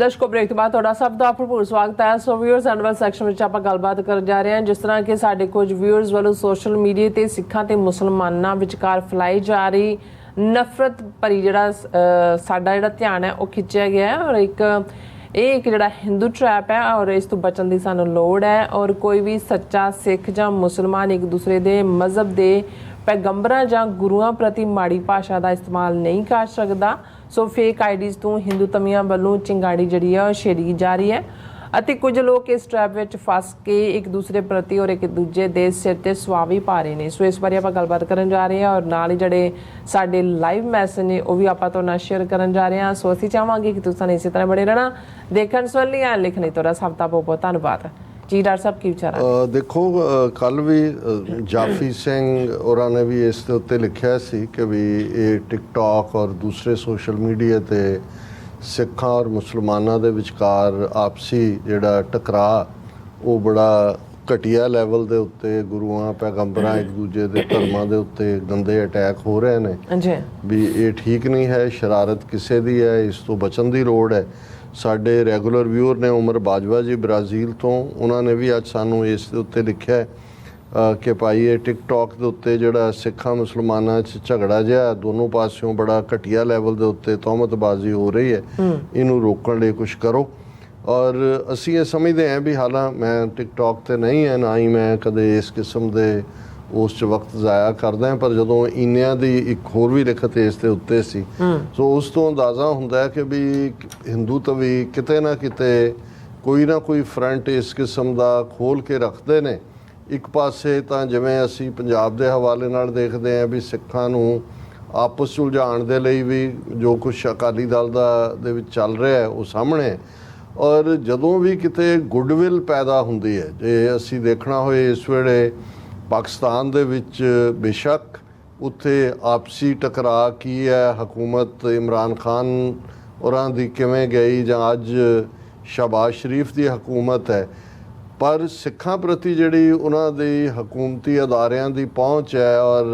ਦਰਸ਼ਕੋ, break ਤੋਂ ਬਾਅਦ ਤੁਹਾਡਾ ਸਭ ਦਾ ਭਰਪੂਰ ਸਵਾਗਤ ਹੈ। So viewers and well section ਵਿੱਚ ਆਪਾਂ ਗੱਲਬਾਤ ਕਰਨ ਜਾ ਰਹੇ ਹਾਂ, ਜਿਸ ਤਰ੍ਹਾਂ ਕਿ ਸਾਡੇ ਕੁਝ ਵਿਊਅਰਸ ਵੱਲੋਂ ਸੋਸ਼ਲ ਮੀਡੀਆ ਤੇ ਸਿੱਖਾਂ ਤੇ ਮੁਸਲਮਾਨਾਂ ਵਿਚਕਾਰ ਫੈਲਾਈ ਜਾ ਰਹੀ ਨਫ਼ਰਤ ਭਰੀ ਜਿਹੜਾ ਸਾਡਾ ਜਿਹੜਾ ਧਿਆਨ ਹੈ, ਉਹ ਖਿੱਚਿਆ ਗਿਆ ਹੈ। ਔਰ ਇੱਕ, ਇਹ ਇੱਕ ਜਿਹੜਾ ਹਿੰਦੂ ਟ੍ਰੈਪ ਹੈ ਔਰ ਇਸ ਤੋਂ ਬਚਣ ਦੀ ਸਾਨੂੰ ਲੋੜ ਹੈ। ਔਰ ਕੋਈ ਵੀ ਸੱਚਾ ਸਿੱਖ ਜਾਂ ਮੁਸਲਮਾਨ ਇੱਕ ਦੂਸਰੇ ਦੇ ਮਜ਼ਹਬ ਦੇ ਪੈਗੰਬਰਾਂ ਜਾਂ ਗੁਰੂਆਂ ਪ੍ਰਤੀ ਮਾੜੀ ਭਾਸ਼ਾ ਦਾ ਇਸਤੇਮਾਲ ਨਹੀਂ ਕਰ ਸਕਦਾ। ਸੋ ਫੇਕ ਆਈਡੀਜ਼ ਤੋਂ ਹਿੰਦੂ ਤਮੀਆਂ ਵੱਲੋਂ ਚਿੰਗਾੜੀ ਜਿਹੜੀ ਹੈ ਉਹ ਛੇੜੀ ਜਾ ਰਹੀ ਹੈ। ਅਤੇ ਕੁਝ ਲੋਕ ਇਸ ਟ੍ਰੈਪ ਵਿੱਚ ਫਸ ਕੇ ਇੱਕ ਦੂਸਰੇ ਪ੍ਰਤੀ ਔਰ ਇੱਕ ਦੂਜੇ ਦੇ ਸਿਰ ਤੇ ਸਵਾਵੀ ਪਾ ਰਹੇ ਨੇ। ਸੋ ਇਸ ਬਾਰੇ ਆਪਾਂ ਗੱਲਬਾਤ ਕਰਨ ਜਾ ਰਹੇ ਹਾਂ ਔਰ ਨਾਲ ਹੀ ਜਿਹੜੇ ਸਾਡੇ ਲਾਈਵ ਮੈਸੇਜ ਨੇ, ਉਹ ਵੀ ਆਪਾਂ ਤੋਂ ਨਾਲ ਸ਼ੇਅਰ ਕਰਨ ਜਾ ਰਹੇ ਹਾਂ। ਸੋ ਅਸੀਂ ਚਾਹਾਂਗੇ ਕਿ ਤੁਸੀਂ ਇਸੇ ਤਰ੍ਹਾਂ ਬੜੇ ਰਹਿਣਾ। ਦੇਖਣ ਸੁਣ ਲਈ ਲਿਖਣ ਲਈ ਤੁਹਾਡਾ ਸਭ ਦਾ ਬਹੁਤ ਬਹੁਤ ਧੰਨਵਾਦ। ਜੀ ਡਾਕਟਰ ਸਾਹਿਬ ਕੀ ਵਿਚਾਰ ਹੈ ਦੇਖੋ ਕੱਲ ਵੀ ਜਾਫੀ ਸਿੰਘ ਹੋਰਾਂ ਨੇ ਵੀ ਇਸ ਦੇ ਉੱਤੇ ਲਿਖਿਆ ਸੀ ਕਿ ਵੀ ਇਹ ਟਿਕਟੌਕ ਔਰ ਦੂਸਰੇ ਸੋਸ਼ਲ ਮੀਡੀਆ ਤੇ ਸਿੱਖਾਂ ਔਰ ਮੁਸਲਮਾਨਾਂ ਦੇ ਵਿਚਕਾਰ ਆਪਸੀ ਜਿਹੜਾ ਟਕਰਾਅ ਉਹ ਬੜਾ ਘਟੀਆ ਲੈਵਲ ਦੇ ਉੱਤੇ ਗੁਰੂਆਂ ਪੈਗੰਬਰਾਂ ਇੱਕ ਦੂਜੇ ਦੇ ਧਰਮਾਂ ਦੇ ਉੱਤੇ ਗੰਦੇ ਅਟੈਕ ਹੋ ਰਹੇ ਨੇ। ਜੀ ਵੀ ਇਹ ਠੀਕ ਨਹੀਂ ਹੈ ਸ਼ਰਾਰਤ ਕਿਸੇ ਦੀ ਹੈ ਇਸ ਤੋਂ ਬਚਣ ਦੀ ਲੋੜ ਹੈ। ਸਾਡੇ ਰੈਗੂਲਰ ਵਿਊਅਰ ਨੇ ਉਮਰ ਬਾਜਵਾ ਜੀ ਬ੍ਰਾਜ਼ੀਲ ਤੋਂ। ਉਹਨਾਂ ਨੇ ਵੀ ਅੱਜ ਸਾਨੂੰ ਇਸ ਦੇ ਉੱਤੇ ਲਿਖਿਆ ਕਿ ਭਾਈ ਇਹ ਟਿਕਟੌਕ ਦੇ ਉੱਤੇ ਜਿਹੜਾ ਸਿੱਖਾਂ ਮੁਸਲਮਾਨਾਂ 'ਚ ਝਗੜਾ ਜਿਹਾ ਦੋਨੋਂ ਪਾਸਿਓਂ ਬੜਾ ਘਟੀਆ ਲੈਵਲ ਦੇ ਉੱਤੇ ਤਹਮਤਬਾਜ਼ੀ ਹੋ ਰਹੀ ਹੈ। ਇਹਨੂੰ ਰੋਕਣ ਲਈ ਕੁਝ ਕਰੋ। ਔਰ ਅਸੀਂ ਇਹ ਸਮਝਦੇ ਹਾਂ ਵੀ ਹਾਲਾਂ ਮੈਂ ਟਿਕਟੌਕ ਤੇ ਨਹੀਂ ਹੈ ਨਾ ਹੀ ਮੈਂ ਕਦੇ ਇਸ ਕਿਸਮ ਦੇ ਉਸ ਚ ਵਕਤ ਜ਼ਾਇਆ ਕਰਦਾ ਹਾਂ ਪਰ ਜਦੋਂ ਇੰਨਿਆਂ ਦੀ ਇੱਕ ਹੋਰ ਵੀ ਲਿਖਤ ਇਸ ਦੇ ਉੱਤੇ ਸੀ ਸੋ ਉਸ ਤੋਂ ਅੰਦਾਜ਼ਾ ਹੁੰਦਾ ਹੈ ਕਿ ਵੀ ਹਿੰਦੂ ਤਵੀ ਕਿਤੇ ਨਾ ਕਿਤੇ ਕੋਈ ਨਾ ਕੋਈ ਫਰੰਟ ਇਸ ਕਿਸਮ ਦਾ ਖੋਲ ਕੇ ਰੱਖਦੇ ਨੇ। ਇੱਕ ਪਾਸੇ ਤਾਂ ਜਿਵੇਂ ਅਸੀਂ ਪੰਜਾਬ ਦੇ ਹਵਾਲੇ ਨਾਲ ਦੇਖਦੇ ਹਾਂ ਵੀ ਸਿੱਖਾਂ ਨੂੰ ਆਪਸ ਉਲਝਾਉਣ ਦੇ ਲਈ ਵੀ ਜੋ ਕੁਝ ਅਕਾਲੀ ਦਲ ਦਾ ਦੇ ਵਿੱਚ ਚੱਲ ਰਿਹਾ ਹੈ ਉਹ ਸਾਹਮਣੇ ਔਰ ਜਦੋਂ ਵੀ ਕਿਤੇ ਗੁੱਡਵਿਲ ਪੈਦਾ ਹੁੰਦੀ ਹੈ ਜੇ ਅਸੀਂ ਦੇਖਣਾ ਹੋਏ ਇਸ ਵੇਲੇ ਪਾਕਿਸਤਾਨ ਦੇ ਵਿੱਚ ਬੇਸ਼ੱਕ ਉੱਥੇ ਆਪਸੀ ਟਕਰਾਅ ਕੀ ਹੈ, ਹਕੂਮਤ ਇਮਰਾਨ ਖਾਨ ਔਰਾਂ ਦੀ ਕਿਵੇਂ ਗਈ ਜਾਂ ਅੱਜ ਸ਼ਹਬਾਜ਼ ਸ਼ਰੀਫ ਦੀ ਹਕੂਮਤ ਹੈ। ਪਰ ਸਿੱਖਾਂ ਪ੍ਰਤੀ ਜਿਹੜੀ ਉਹਨਾਂ ਦੀ ਹਕੂਮਤੀ ਅਦਾਰਿਆਂ ਦੀ ਪਹੁੰਚ ਹੈ ਔਰ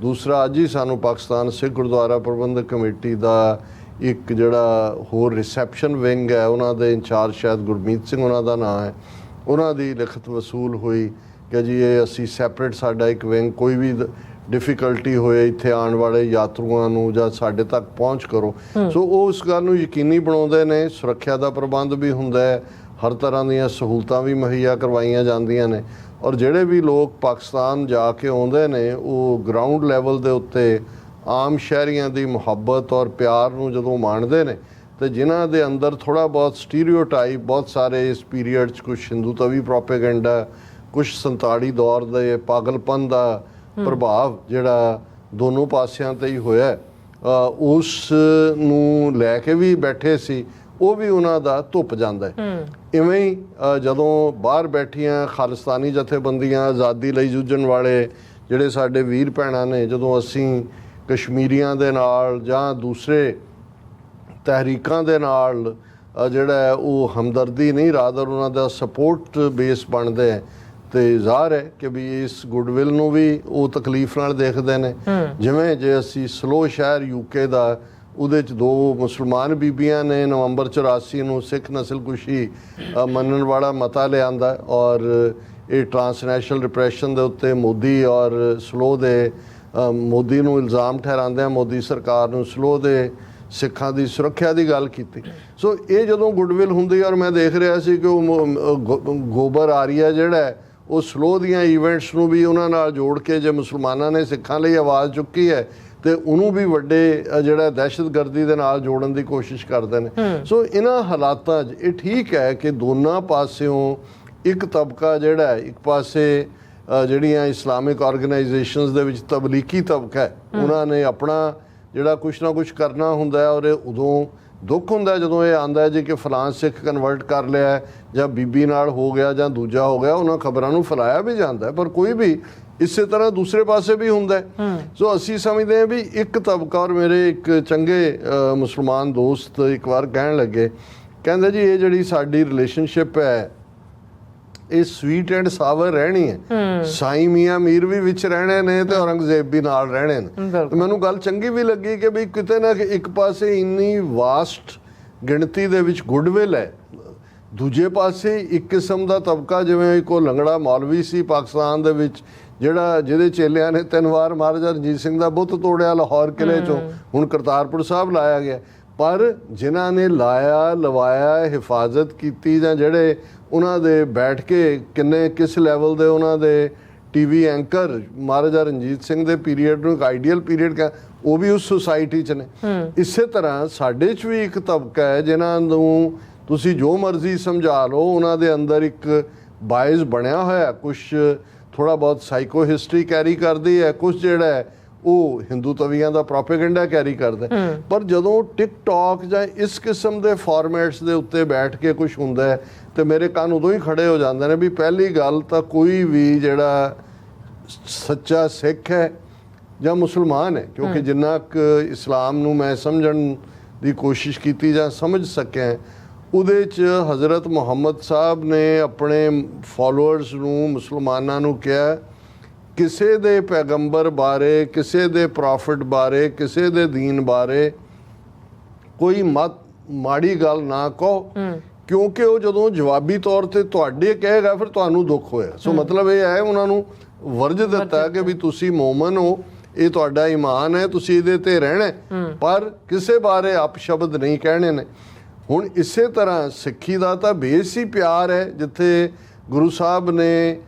ਦੂਸਰਾ ਅੱਜ ਹੀ ਸਾਨੂੰ ਪਾਕਿਸਤਾਨ ਸਿੱਖ ਗੁਰਦੁਆਰਾ ਪ੍ਰਬੰਧਕ ਕਮੇਟੀ ਦਾ ਇੱਕ ਜਿਹੜਾ ਹੋਰ ਰਿਸੈਪਸ਼ਨ ਵਿੰਗ ਹੈ, ਉਹਨਾਂ ਦੇ ਇੰਚਾਰਜ ਸ਼ਾਇਦ ਗੁਰਮੀਤ ਸਿੰਘ ਉਹਨਾਂ ਦਾ ਨਾਮ ਹੈ, ਉਹਨਾਂ ਦੀ ਲਿਖਤ ਵਸੂਲ ਹੋਈ। ਕਿ ਜੀ ਇਹ ਅਸੀਂ ਸੈਪਰੇਟ ਸਾਡਾ ਇੱਕ ਵਿੰਗ ਕੋਈ ਵੀ ਡਿਫਿਕਲਟੀ ਹੋਏ ਇੱਥੇ ਆਉਣ ਵਾਲੇ ਯਾਤਰੂਆਂ ਨੂੰ ਜਾਂ ਸਾਡੇ ਤੱਕ ਪਹੁੰਚ ਕਰੋ। ਸੋ ਉਹ ਉਸ ਗੱਲ ਨੂੰ ਯਕੀਨੀ ਬਣਾਉਂਦੇ ਨੇ ਸੁਰੱਖਿਆ ਦਾ ਪ੍ਰਬੰਧ ਵੀ ਹੁੰਦਾ ਹੈ ਹਰ ਤਰ੍ਹਾਂ ਦੀਆਂ ਸਹੂਲਤਾਂ ਵੀ ਮੁਹੱਈਆ ਕਰਵਾਈਆਂ ਜਾਂਦੀਆਂ ਨੇ। ਔਰ ਜਿਹੜੇ ਵੀ ਲੋਕ ਪਾਕਿਸਤਾਨ ਜਾ ਕੇ ਆਉਂਦੇ ਨੇ ਉਹ ਗਰਾਊਂਡ ਲੈਵਲ ਦੇ ਉੱਤੇ ਆਮ ਸ਼ਹਿਰੀਆਂ ਦੀ ਮੁਹੱਬਤ ਔਰ ਪਿਆਰ ਨੂੰ ਜਦੋਂ ਮਾਣਦੇ ਨੇ ਤੇ ਜਿਨ੍ਹਾਂ ਦੇ ਅੰਦਰ ਥੋੜਾ ਬਹੁਤ ਸਟੀਰੀਓਟਾਈਪ ਬਹੁਤ ਸਾਰੇ ਇਸ ਪੀਰੀਅਡ 'ਚ ਕੁਝ ਹਿੰਦੂ ਤਵੀ ਪ੍ਰੋਪੇਗੈਂਡਾ ਕੁਝ 47 ਦੌਰ ਦੇ ਪਾਗਲਪਨ ਦਾ ਪ੍ਰਭਾਵ ਜਿਹੜਾ ਦੋਨੋਂ ਪਾਸਿਆਂ ਤੇ ਹੀ ਹੋਇਆ ਉਸ ਨੂੰ ਲੈ ਕੇ ਵੀ ਬੈਠੇ ਸੀ ਉਹ ਵੀ ਉਹਨਾਂ ਦਾ ਧੁੱਪ ਜਾਂਦਾ ਹੈ। ਇਵੇਂ ਹੀ ਜਦੋਂ ਬਾਹਰ ਬੈਠੀਆਂ ਖਾਲਿਸਤਾਨੀ ਜਥੇਬੰਦੀਆਂ ਆਜ਼ਾਦੀ ਲਈ ਜੂਝਣ ਵਾਲੇ ਜਿਹੜੇ ਸਾਡੇ ਵੀਰ ਭੈਣਾਂ ਨੇ ਜਦੋਂ ਅਸੀਂ ਕਸ਼ਮੀਰੀਆਂ ਦੇ ਨਾਲ ਜਾਂ ਦੂਸਰੇ ਤਹਿਰੀਕਾਂ ਦੇ ਨਾਲ ਜਿਹੜਾ ਉਹ ਹਮਦਰਦੀ ਨਹੀਂ ਰਾਦਰ ਉਹਨਾਂ ਦਾ ਸਪੋਰਟ ਬੇਸ ਬਣਦੇ ਹੈ ਤੇ ਜ਼ਾਹਰ ਹੈ ਕਿ ਵੀ ਇਸ ਗੁੱਡਵਿਲ ਨੂੰ ਵੀ ਉਹ ਤਕਲੀਫ ਨਾਲ ਦੇਖਦੇ ਨੇ। ਜਿਵੇਂ ਜੇ ਅਸੀਂ ਸਲੋ ਸ਼ਹਿਰ ਯੂਕੇ ਦਾ ਉਹਦੇ ਚ ਦੋ ਮੁਸਲਮਾਨ ਬੀਬੀਆਂ ਨੇ ਨਵੰਬਰ 84 ਨੂੰ ਸਿੱਖ ਨਸਲਕੁਸ਼ੀ ਮੰਨਣ ਵਾਲਾ ਮਤਾ ਲਿਆਂਦਾ ਔਰ ਇਹ ਟ੍ਰਾਂਸਨੈਸ਼ਨਲ ਰਿਪਰੈਸ਼ਨ ਦੇ ਉੱਤੇ ਮੋਦੀ ਔਰ ਸਲੋ ਦੇ ਮੋਦੀ ਨੂੰ ਇਲਜ਼ਾਮ ਠਹਿਰਾਉਂਦੇ ਆ ਮੋਦੀ ਸਰਕਾਰ ਨੂੰ ਸਲੋ ਦੇ ਸਿੱਖਾਂ ਦੀ ਸੁਰੱਖਿਆ ਦੀ ਗੱਲ ਕੀਤੀ। ਸੋ ਇਹ ਜਦੋਂ ਗੁੱਡਵਿਲ ਹੁੰਦੀ ਔਰ ਮੈਂ ਦੇਖ ਰਿਹਾ ਸੀ ਕਿ ਉਹ ਗੋਬਰ ਆਰੀਆ ਜਿਹੜਾ ਹੈ, ਉਹ ਸਲੋ ਦੀਆਂ ਇਵੈਂਟਸ ਨੂੰ ਵੀ ਉਹਨਾਂ ਨਾਲ ਜੋੜ ਕੇ ਜੇ ਮੁਸਲਮਾਨਾਂ ਨੇ ਸਿੱਖਾਂ ਲਈ ਆਵਾਜ਼ ਚੁੱਕੀ ਹੈ ਤੇ ਉਹਨੂੰ ਵੀ ਵੱਡੇ ਜਿਹੜਾ ਦਹਿਸ਼ਤਗਰਦੀ ਦੇ ਨਾਲ ਜੋੜਨ ਦੀ ਕੋਸ਼ਿਸ਼ ਕਰਦੇ ਨੇ। ਸੋ ਇਹਨਾਂ ਹਾਲਾਤਾਂ 'ਚ ਇਹ ਠੀਕ ਹੈ ਕਿ ਦੋਨਾਂ ਪਾਸਿਓਂ ਇੱਕ ਤਬਕਾ ਜਿਹੜਾ ਇੱਕ ਪਾਸੇ ਜਿਹੜੀਆਂ ਇਸਲਾਮਿਕ ਆਰਗੇਨਾਈਜੇਸ਼ਨਸ ਦੇ ਵਿੱਚ ਤਬਲੀਗੀ ਤਬਕਾ ਹੈ ਉਹਨਾਂ ਨੇ ਆਪਣਾ ਜਿਹੜਾ ਕੁਛ ਨਾ ਕੁਛ ਕਰਨਾ ਹੁੰਦਾ ਹੈ ਔਰ ਉਦੋਂ ਦੁੱਖ ਹੁੰਦਾ ਜਦੋਂ ਇਹ ਆਂਦਾ ਹੈ ਜੀ ਕਿ ਫਲਾਂ ਸਿੱਖ ਕਨਵਰਟ ਕਰ ਲਿਆ ਜਾਂ ਬੀਬੀ ਨਾਲ ਹੋ ਗਿਆ ਜਾਂ ਦੂਜਾ ਹੋ ਗਿਆ ਉਹਨਾਂ ਖਬਰਾਂ ਨੂੰ ਫੈਲਾਇਆ ਵੀ ਜਾਂਦਾ ਪਰ ਕੋਈ ਵੀ ਇਸੇ ਤਰ੍ਹਾਂ ਦੂਸਰੇ ਪਾਸੇ ਵੀ ਹੁੰਦਾ ਸੋ ਅਸੀਂ ਸਮਝਦੇ ਹਾਂ ਵੀ ਇੱਕ ਤਬਕਾ ਔਰ ਮੇਰੇ ਇੱਕ ਚੰਗੇ ਮੁਸਲਮਾਨ ਦੋਸਤ ਇੱਕ ਵਾਰ ਕਹਿਣ ਲੱਗੇ ਕਹਿੰਦੇ ਜੀ ਇਹ ਜਿਹੜੀ ਸਾਡੀ ਰਿਲੇਸ਼ਨਸ਼ਿਪ ਹੈ ਇਹ ਸਵੀਟ ਐਂਡ ਸਾਵਰ ਰਹਿਣੀ ਹੈ। ਸਾਈ ਮੀਆਂ ਮੀਰ ਵੀ ਵਿੱਚ ਰਹਿਣੇ ਨੇ ਤੇ ਔਰੰਗਜ਼ੇਬ ਵੀ ਨਾਲ ਰਹਿਣੇ ਨੇ। ਤੇ ਮੈਨੂੰ ਗੱਲ ਚੰਗੀ ਵੀ ਲੱਗੀ ਕਿ ਵੀ ਕਿਤੇ ਨਾ ਕਿ ਇੱਕ ਪਾਸੇ ਇੰਨੀ ਵਾਸਟ ਗਿਣਤੀ ਦੇ ਵਿੱਚ ਗੁੱਡਵਿਲ ਹੈ। ਦੂਜੇ ਪਾਸੇ ਇੱਕ ਕਿਸਮ ਦਾ ਤਬਕਾ ਜਿਵੇਂ ਉਹ ਲੰਗੜਾ ਮੌਲਵੀ ਸੀ ਪਾਕਿਸਤਾਨ ਦੇ ਵਿੱਚ ਜਿਹੜਾ ਜਿਹਦੇ ਚੇਲਿਆਂ ਨੇ ਤਿੰਨ ਵਾਰ ਮਹਾਰਾਜਾ ਰਣਜੀਤ ਸਿੰਘ ਦਾ ਬੁੱਤ ਤੋੜਿਆ ਲਾਹੌਰ ਕਿਲੇ ਚੋਂ। ਹੁਣ ਕਰਤਾਰਪੁਰ ਸਾਹਿਬ ਲਾਇਆ ਗਿਆ। ਪਰ ਜਿਨ੍ਹਾਂ ਨੇ ਲਾਇਆ ਲਵਾਇਆ ਹਿਫਾਜ਼ਤ ਕੀਤੀ ਜਾਂ ਜਿਹੜੇ ਉਹਨਾਂ ਦੇ ਬੈਠ ਕੇ ਕਿੰਨੇ ਕਿਸ ਲੈਵਲ ਦੇ ਉਹਨਾਂ ਦੇ ਟੀਵੀ ਐਂਕਰ ਮਹਾਰਾਜਾ ਰਣਜੀਤ ਸਿੰਘ ਦੇ ਪੀਰੀਅਡ ਨੂੰ ਇੱਕ ਆਈਡੀਅਲ ਪੀਰੀਅਡ ਕਹ ਉਹ ਵੀ ਉਸ ਸੁਸਾਇਟੀ ਚ ਨੇ। ਇਸੇ ਤਰ੍ਹਾਂ ਸਾਡੇ ਚ ਵੀ ਇੱਕ ਤਬਕਾ ਹੈ ਜਿਨ੍ਹਾਂ ਨੂੰ ਤੁਸੀਂ ਜੋ ਮਰਜ਼ੀ ਸਮਝਾ ਲਓ ਉਹਨਾਂ ਦੇ ਅੰਦਰ ਇੱਕ ਬਾਇਸ ਬਣਿਆ ਹੋਇਆ ਕੁਝ ਥੋੜਾ ਬਹੁਤ ਸਾਈਕੋ ਹਿਸਟਰੀ ਕੈਰੀ ਕਰਦੀ ਹੈ ਕੁਝ ਜਿਹੜਾ ਹੈ ਉਹ ਹਿੰਦੂ ਤਵੀਆਂ ਦਾ ਪ੍ਰੋਪੇਗੈਂਡਾ ਕੈਰੀ ਕਰਦਾ। ਪਰ ਜਦੋਂ ਟਿਕਟੌਕ ਜਾਂ ਇਸ ਕਿਸਮ ਦੇ ਫਾਰਮੈਟਸ ਦੇ ਉੱਤੇ ਬੈਠ ਕੇ ਕੁਝ ਹੁੰਦਾ ਤੇ ਮੇਰੇ ਕੰਨ ਉਦੋਂ ਹੀ ਖੜੇ ਹੋ ਜਾਂਦੇ ਨੇ ਵੀ ਪਹਿਲੀ ਗੱਲ ਤਾਂ ਕੋਈ ਵੀ ਜਿਹੜਾ ਸੱਚਾ ਸਿੱਖ ਹੈ ਜਾਂ ਮੁਸਲਮਾਨ ਹੈ ਕਿਉਂਕਿ ਜਿੰਨਾ ਕੁ ਇਸਲਾਮ ਨੂੰ ਮੈਂ ਸਮਝਣ ਦੀ ਕੋਸ਼ਿਸ਼ ਕੀਤੀ ਜਾਂ ਸਮਝ ਸਕਿਆ ਉਹਦੇ ਚ ਹਜ਼ਰਤ ਮੁਹੰਮਦ ਸਾਹਿਬ ਨੇ ਆਪਣੇ ਫਾਲੋਅਰਸ ਨੂੰ ਮੁਸਲਮਾਨਾਂ ਨੂੰ ਕਿਹਾ ਕਿਸੇ ਦੇ ਪੈਗੰਬਰ ਬਾਰੇ ਕਿਸੇ ਦੇ ਪ੍ਰੋਫਿਟ ਬਾਰੇ ਕਿਸੇ ਦੇ ਦੀਨ ਬਾਰੇ ਕੋਈ ਮਤ ਮਾੜੀ ਗੱਲ ਨਾ ਕਹੋ। ਕਿਉਂਕਿ ਉਹ ਜਦੋਂ ਜਵਾਬੀ ਤੌਰ ਤੇ ਤੁਹਾਡੇ ਕਹੇਗਾ ਫਿਰ ਤੁਹਾਨੂੰ ਦੁੱਖ ਹੋਇਆ। ਸੋ ਮਤਲਬ ਇਹ ਹੈ ਉਹਨਾਂ ਨੂੰ ਵਰਜ ਦਿੱਤਾ ਕਿ ਵੀ ਤੁਸੀਂ ਮੂਮਨ ਹੋ ਇਹ ਤੁਹਾਡਾ ਈਮਾਨ ਹੈ ਤੁਸੀਂ ਇਹਦੇ ਤੇ ਰਹਿਣਾ। ਪਰ ਕਿਸੇ ਬਾਰੇ ਅਪਸ਼ਬਦ ਨਹੀਂ ਕਹਿਣੇ ਨੇ। ਹੁਣ ਇਸੇ ਤਰ੍ਹਾਂ ਸਿੱਖੀ ਦਾ ਤਾਂ ਬੇਸ ਹੀ ਪਿਆਰ ਹੈ ਜਿੱਥੇ ਗੁਰੂ ਸਾਹਿਬ ਨੇ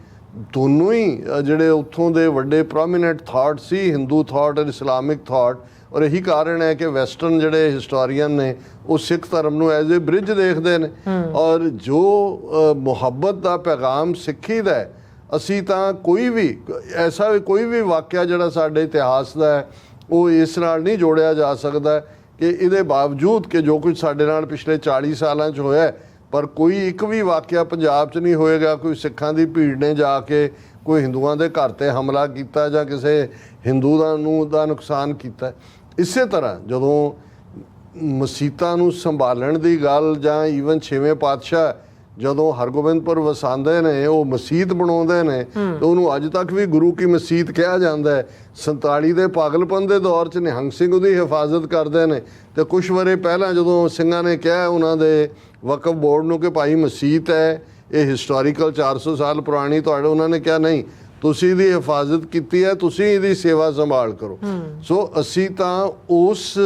ਦੋਨੋਂ ਹੀ ਜਿਹੜੇ ਉੱਥੋਂ ਦੇ ਵੱਡੇ ਪ੍ਰੋਮਿਨੈਂਟ ਥਾਟ ਸੀ ਹਿੰਦੂ ਥਾਟ ਔਰ ਇਸਲਾਮਿਕ ਥਾਟ ਔਰ ਇਹੀ ਕਾਰਨ ਹੈ ਕਿ ਵੈਸਟਰਨ ਜਿਹੜੇ ਹਿਸਟੋਰੀਅਨ ਨੇ ਉਹ ਸਿੱਖ ਧਰਮ ਨੂੰ ਐਜ਼ ਅ ਬ੍ਰਿਜ ਦੇਖਦੇ ਨੇ। ਔਰ ਜੋ ਮੁਹੱਬਤ ਦਾ ਪੈਗਾਮ ਸਿੱਖੀ ਦਾ ਹੈ ਅਸੀਂ ਤਾਂ ਕੋਈ ਵੀ ਐਸਾ ਕੋਈ ਵੀ ਵਾਕਿਆ ਜਿਹੜਾ ਸਾਡੇ ਇਤਿਹਾਸ ਦਾ ਹੈ ਉਹ ਇਸ ਨਾਲ ਨਹੀਂ ਜੋੜਿਆ ਜਾ ਸਕਦਾ ਕਿ ਇਹਦੇ ਬਾਵਜੂਦ ਕਿ ਜੋ ਕੁਝ ਸਾਡੇ ਨਾਲ ਪਿਛਲੇ 40 ਸਾਲਾਂ 'ਚ ਹੋਇਆ ਹੈ, ਪਰ ਕੋਈ ਇੱਕ ਵੀ ਵਾਕਿਆ ਪੰਜਾਬ 'ਚ ਨਹੀਂ ਹੋਏਗਾ, ਕੋਈ ਸਿੱਖਾਂ ਦੀ ਭੀੜ ਨੇ ਜਾ ਕੇ ਕੋਈ ਹਿੰਦੂਆਂ ਦੇ ਘਰ ਤੇ ਹਮਲਾ ਕੀਤਾ ਜਾਂ ਕਿਸੇ ਹਿੰਦੂ ਦਾ ਨੂੰ ਦਾ ਨੁਕਸਾਨ ਕੀਤਾ। ਇਸੇ ਤਰ੍ਹਾਂ ਜਦੋਂ ਮਸੀਤਾਂ ਨੂੰ ਸੰਭਾਲਣ ਦੀ ਗੱਲ ਜਾਂ ਈਵਨ ਛੇਵੇਂ ਪਾਤਸ਼ਾਹ ਜਦੋਂ ਹਰਗੋਬਿੰਦਪੁਰ ਵਸਾਉਂਦੇ ਨੇ ਉਹ ਮਸਜਿਦ ਬਣਾਉਂਦੇ ਨੇ ਤੇ ਉਹਨੂੰ ਅੱਜ ਤੱਕ ਵੀ ਗੁਰੂ ਕੀ ਮਸਜਿਦ ਕਿਹਾ ਜਾਂਦਾ ਹੈ। 47 ਦੇ ਪਾਗਲਪਨ ਦੇ ਦੌਰ 'ਚ ਨਿਹੰਗ ਸਿੰਘ ਉਹਦੀ ਹਿਫਾਜ਼ਤ ਕਰਦੇ ਨੇ। ਤੇ ਕੁਝ ਵਰੇ ਪਹਿਲਾਂ ਜਦੋਂ ਸਿੰਘਾਂ ਨੇ ਕਿਹਾ ਉਹਨਾਂ ਦੇ ਵਕਫ ਬੋਰਡ ਨੂੰ ਕਿ ਭਾਈ ਮਸਜਿਦ ਹੈ ਇਹ ਹਿਸਟੋਰੀਕਲ 400 ਸਾਲ ਪੁਰਾਣੀ ਤੁਹਾਡੇ ਉਹਨਾਂ ਨੇ ਕਿਹਾ ਨਹੀਂ। ਤੁਸੀਂ ਇਹਦੀ ਹਿਫਾਜ਼ਤ ਕੀਤੀ ਹੈ ਤੁਸੀਂ ਇਹਦੀ ਸੇਵਾ ਸੰਭਾਲ ਕਰੋ। ਸੋ ਅਸੀਂ ਤਾਂ ਉਸ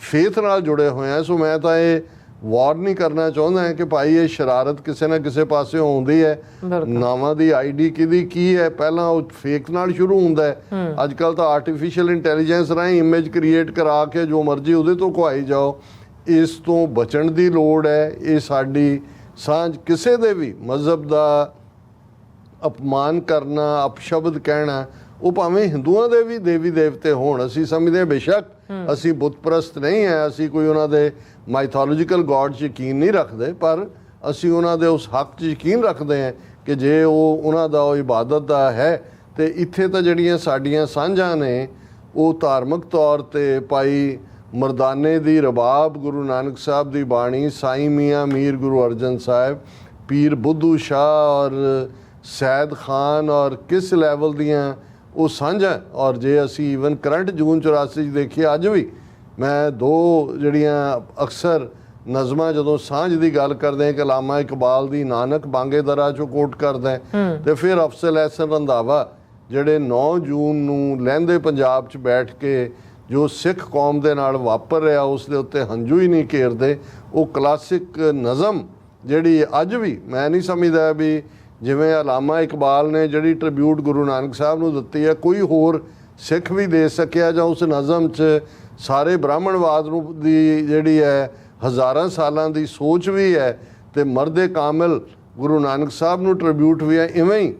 ਫੇਥ ਨਾਲ ਜੁੜੇ ਹੋਏ ਹਾਂ। ਸੋ ਮੈਂ ਤਾਂ ਇਹ ਵਾਰ ਨਹੀਂ ਕਰਨਾ ਚਾਹੁੰਦਾ ਹਾਂ ਕਿ ਭਾਈ ਇਹ ਸ਼ਰਾਰਤ ਕਿਸੇ ਨਾ ਕਿਸੇ ਪਾਸੇ ਆਉਂਦੀ ਹੈ। ਨਾਵਾਂ ਦੀ ਆਈਡੀ ਕਿਹਦੀ ਕੀ ਹੈ? ਪਹਿਲਾਂ ਉਹ ਫੇਕ ਨਾਲ ਸ਼ੁਰੂ ਹੁੰਦਾ ਹੈ। ਅੱਜ ਕੱਲ ਤਾਂ ਆਰਟੀਫੀਸ਼ੀਅਲ ਇੰਟੈਲੀਜੈਂਸ ਰਾਹੀਂ ਇਮੇਜ ਕ੍ਰੀਏਟ ਕਰਾ ਕੇ ਜੋ ਮਰਜ਼ੀ ਉਹਦੇ ਤੋਂ ਖਵਾਈ ਜਾਓ। ਇਸ ਤੋਂ ਬਚਣ ਦੀ ਲੋੜ ਹੈ। ਇਹ ਸਾਡੀ ਸਾਂਝ ਕਿਸੇ ਦੇ ਵੀ ਮਜ਼ਹਬ ਦਾ ਅਪਮਾਨ ਕਰਨਾ ਅਪਸ਼ਬਦ ਕਹਿਣਾ ਉਹ ਭਾਵੇਂ ਹਿੰਦੂਆਂ ਦੇ ਵੀ ਦੇਵੀ ਦੇਵਤੇ ਹੋਣ ਅਸੀਂ ਸਮਝਦੇ ਬੇਸ਼ੱਕ ਅਸੀਂ ਬੁੱਤਪ੍ਰਸਤ ਨਹੀਂ ਹੈ, ਅਸੀਂ ਕੋਈ ਉਹਨਾਂ ਦੇ ਮਾਈਥੋਲੋਜੀਕਲ ਗੋਡ 'ਚ ਯਕੀਨ ਨਹੀਂ ਰੱਖਦੇ, ਪਰ ਅਸੀਂ ਉਹਨਾਂ ਦੇ ਉਸ ਹੱਕ 'ਚ ਯਕੀਨ ਰੱਖਦੇ ਹਾਂ ਕਿ ਜੇ ਉਹ ਉਹਨਾਂ ਦਾ ਉਹ ਇਬਾਦਤ ਦਾ ਹੈ, ਤੇ ਇੱਥੇ ਤਾਂ ਜਿਹੜੀਆਂ ਸਾਡੀਆਂ ਸਾਂਝਾਂ ਨੇ, ਉਹ ਧਾਰਮਿਕ ਤੌਰ ਤੇ ਭਾਈ ਮਰਦਾਨੇ ਦੀ ਰਬਾਬ, ਗੁਰੂ ਨਾਨਕ ਸਾਹਿਬ ਦੀ ਬਾਣੀ, ਸਾਈਂ ਮੀਆਂ ਮੀਰ ਗੁਰੂ ਅਰਜਨ ਸਾਹਿਬ, ਪੀਰ ਬੁੱਧੂ ਸ਼ਾਹ ਔਰ ਸੈਦ ਖਾਨ ਔਰ ਕਿਸ ਲੈਵਲ ਦੀਆਂ ਉਹ ਸਾਂਝਾ ਔਰ ਜੇ ਅਸੀਂ ਈਵਨ ਕਰੰਟ ਜੂਨ 84 ਚ ਦੇਖੀਏ ਅੱਜ ਵੀ ਮੈਂ ਦੋ ਜਿਹੜੀਆਂ ਅਕਸਰ ਨਜ਼ਮਾਂ ਜਦੋਂ ਸਾਂਝ ਦੀ ਗੱਲ ਕਰਦੇ ਹਾਂ ਕਲਾਮਾ ਇਕਬਾਲ ਦੀ ਨਾਨਕ ਬਾਂਗੇ ਦਰਾ ਚੋਂ ਕੋਟ ਕਰਦਾ ਹੈ ਤੇ ਫਿਰ ਅਫਸਲ ਐਸਨ ਰੰਧਾਵਾ ਜਿਹੜੇ 9 ਜੂਨ ਨੂੰ ਲਹਿੰਦੇ ਪੰਜਾਬ 'ਚ ਬੈਠ ਕੇ ਜੋ ਸਿੱਖ ਕੌਮ ਦੇ ਨਾਲ ਵਾਪਰ ਰਿਹਾ ਉਸ ਦੇ ਉੱਤੇ ਹੰਝੂ ਹੀ ਨਹੀਂ ਘੇਰਦੇ ਉਹ ਕਲਾਸਿਕ ਨਜ਼ਮ ਜਿਹੜੀ ਅੱਜ ਵੀ ਮੈਂ ਨਹੀਂ ਸਮਝਦਾ ਵੀ ਜਿਵੇਂ ਅਲਾਮਾ ਇਕਬਾਲ ਨੇ ਜਿਹੜੀ ਟ੍ਰਿਬਿਊਟ ਗੁਰੂ ਨਾਨਕ ਸਾਹਿਬ ਨੂੰ ਦਿੱਤੀ ਹੈ ਕੋਈ ਹੋਰ ਸਿੱਖ ਵੀ ਦੇ ਸਕਿਆ ਜਾਂ ਉਸ ਨਜ਼ਮ 'ਚ ਸਾਰੇ ਬ੍ਰਾਹਮਣਵਾਦ ਨੂੰ ਦੀ ਜਿਹੜੀ ਹੈ ਹਜ਼ਾਰਾਂ ਸਾਲਾਂ ਦੀ ਸੋਚ ਵੀ ਹੈ ਤੇ ਮਰਦੇ ਕਾਮਿਲ ਗੁਰੂ ਨਾਨਕ ਸਾਹਿਬ ਨੂੰ ਟ੍ਰਿਬਿਊਟ ਵੀ ਹੈ ਇਵੇਂ ਹੀ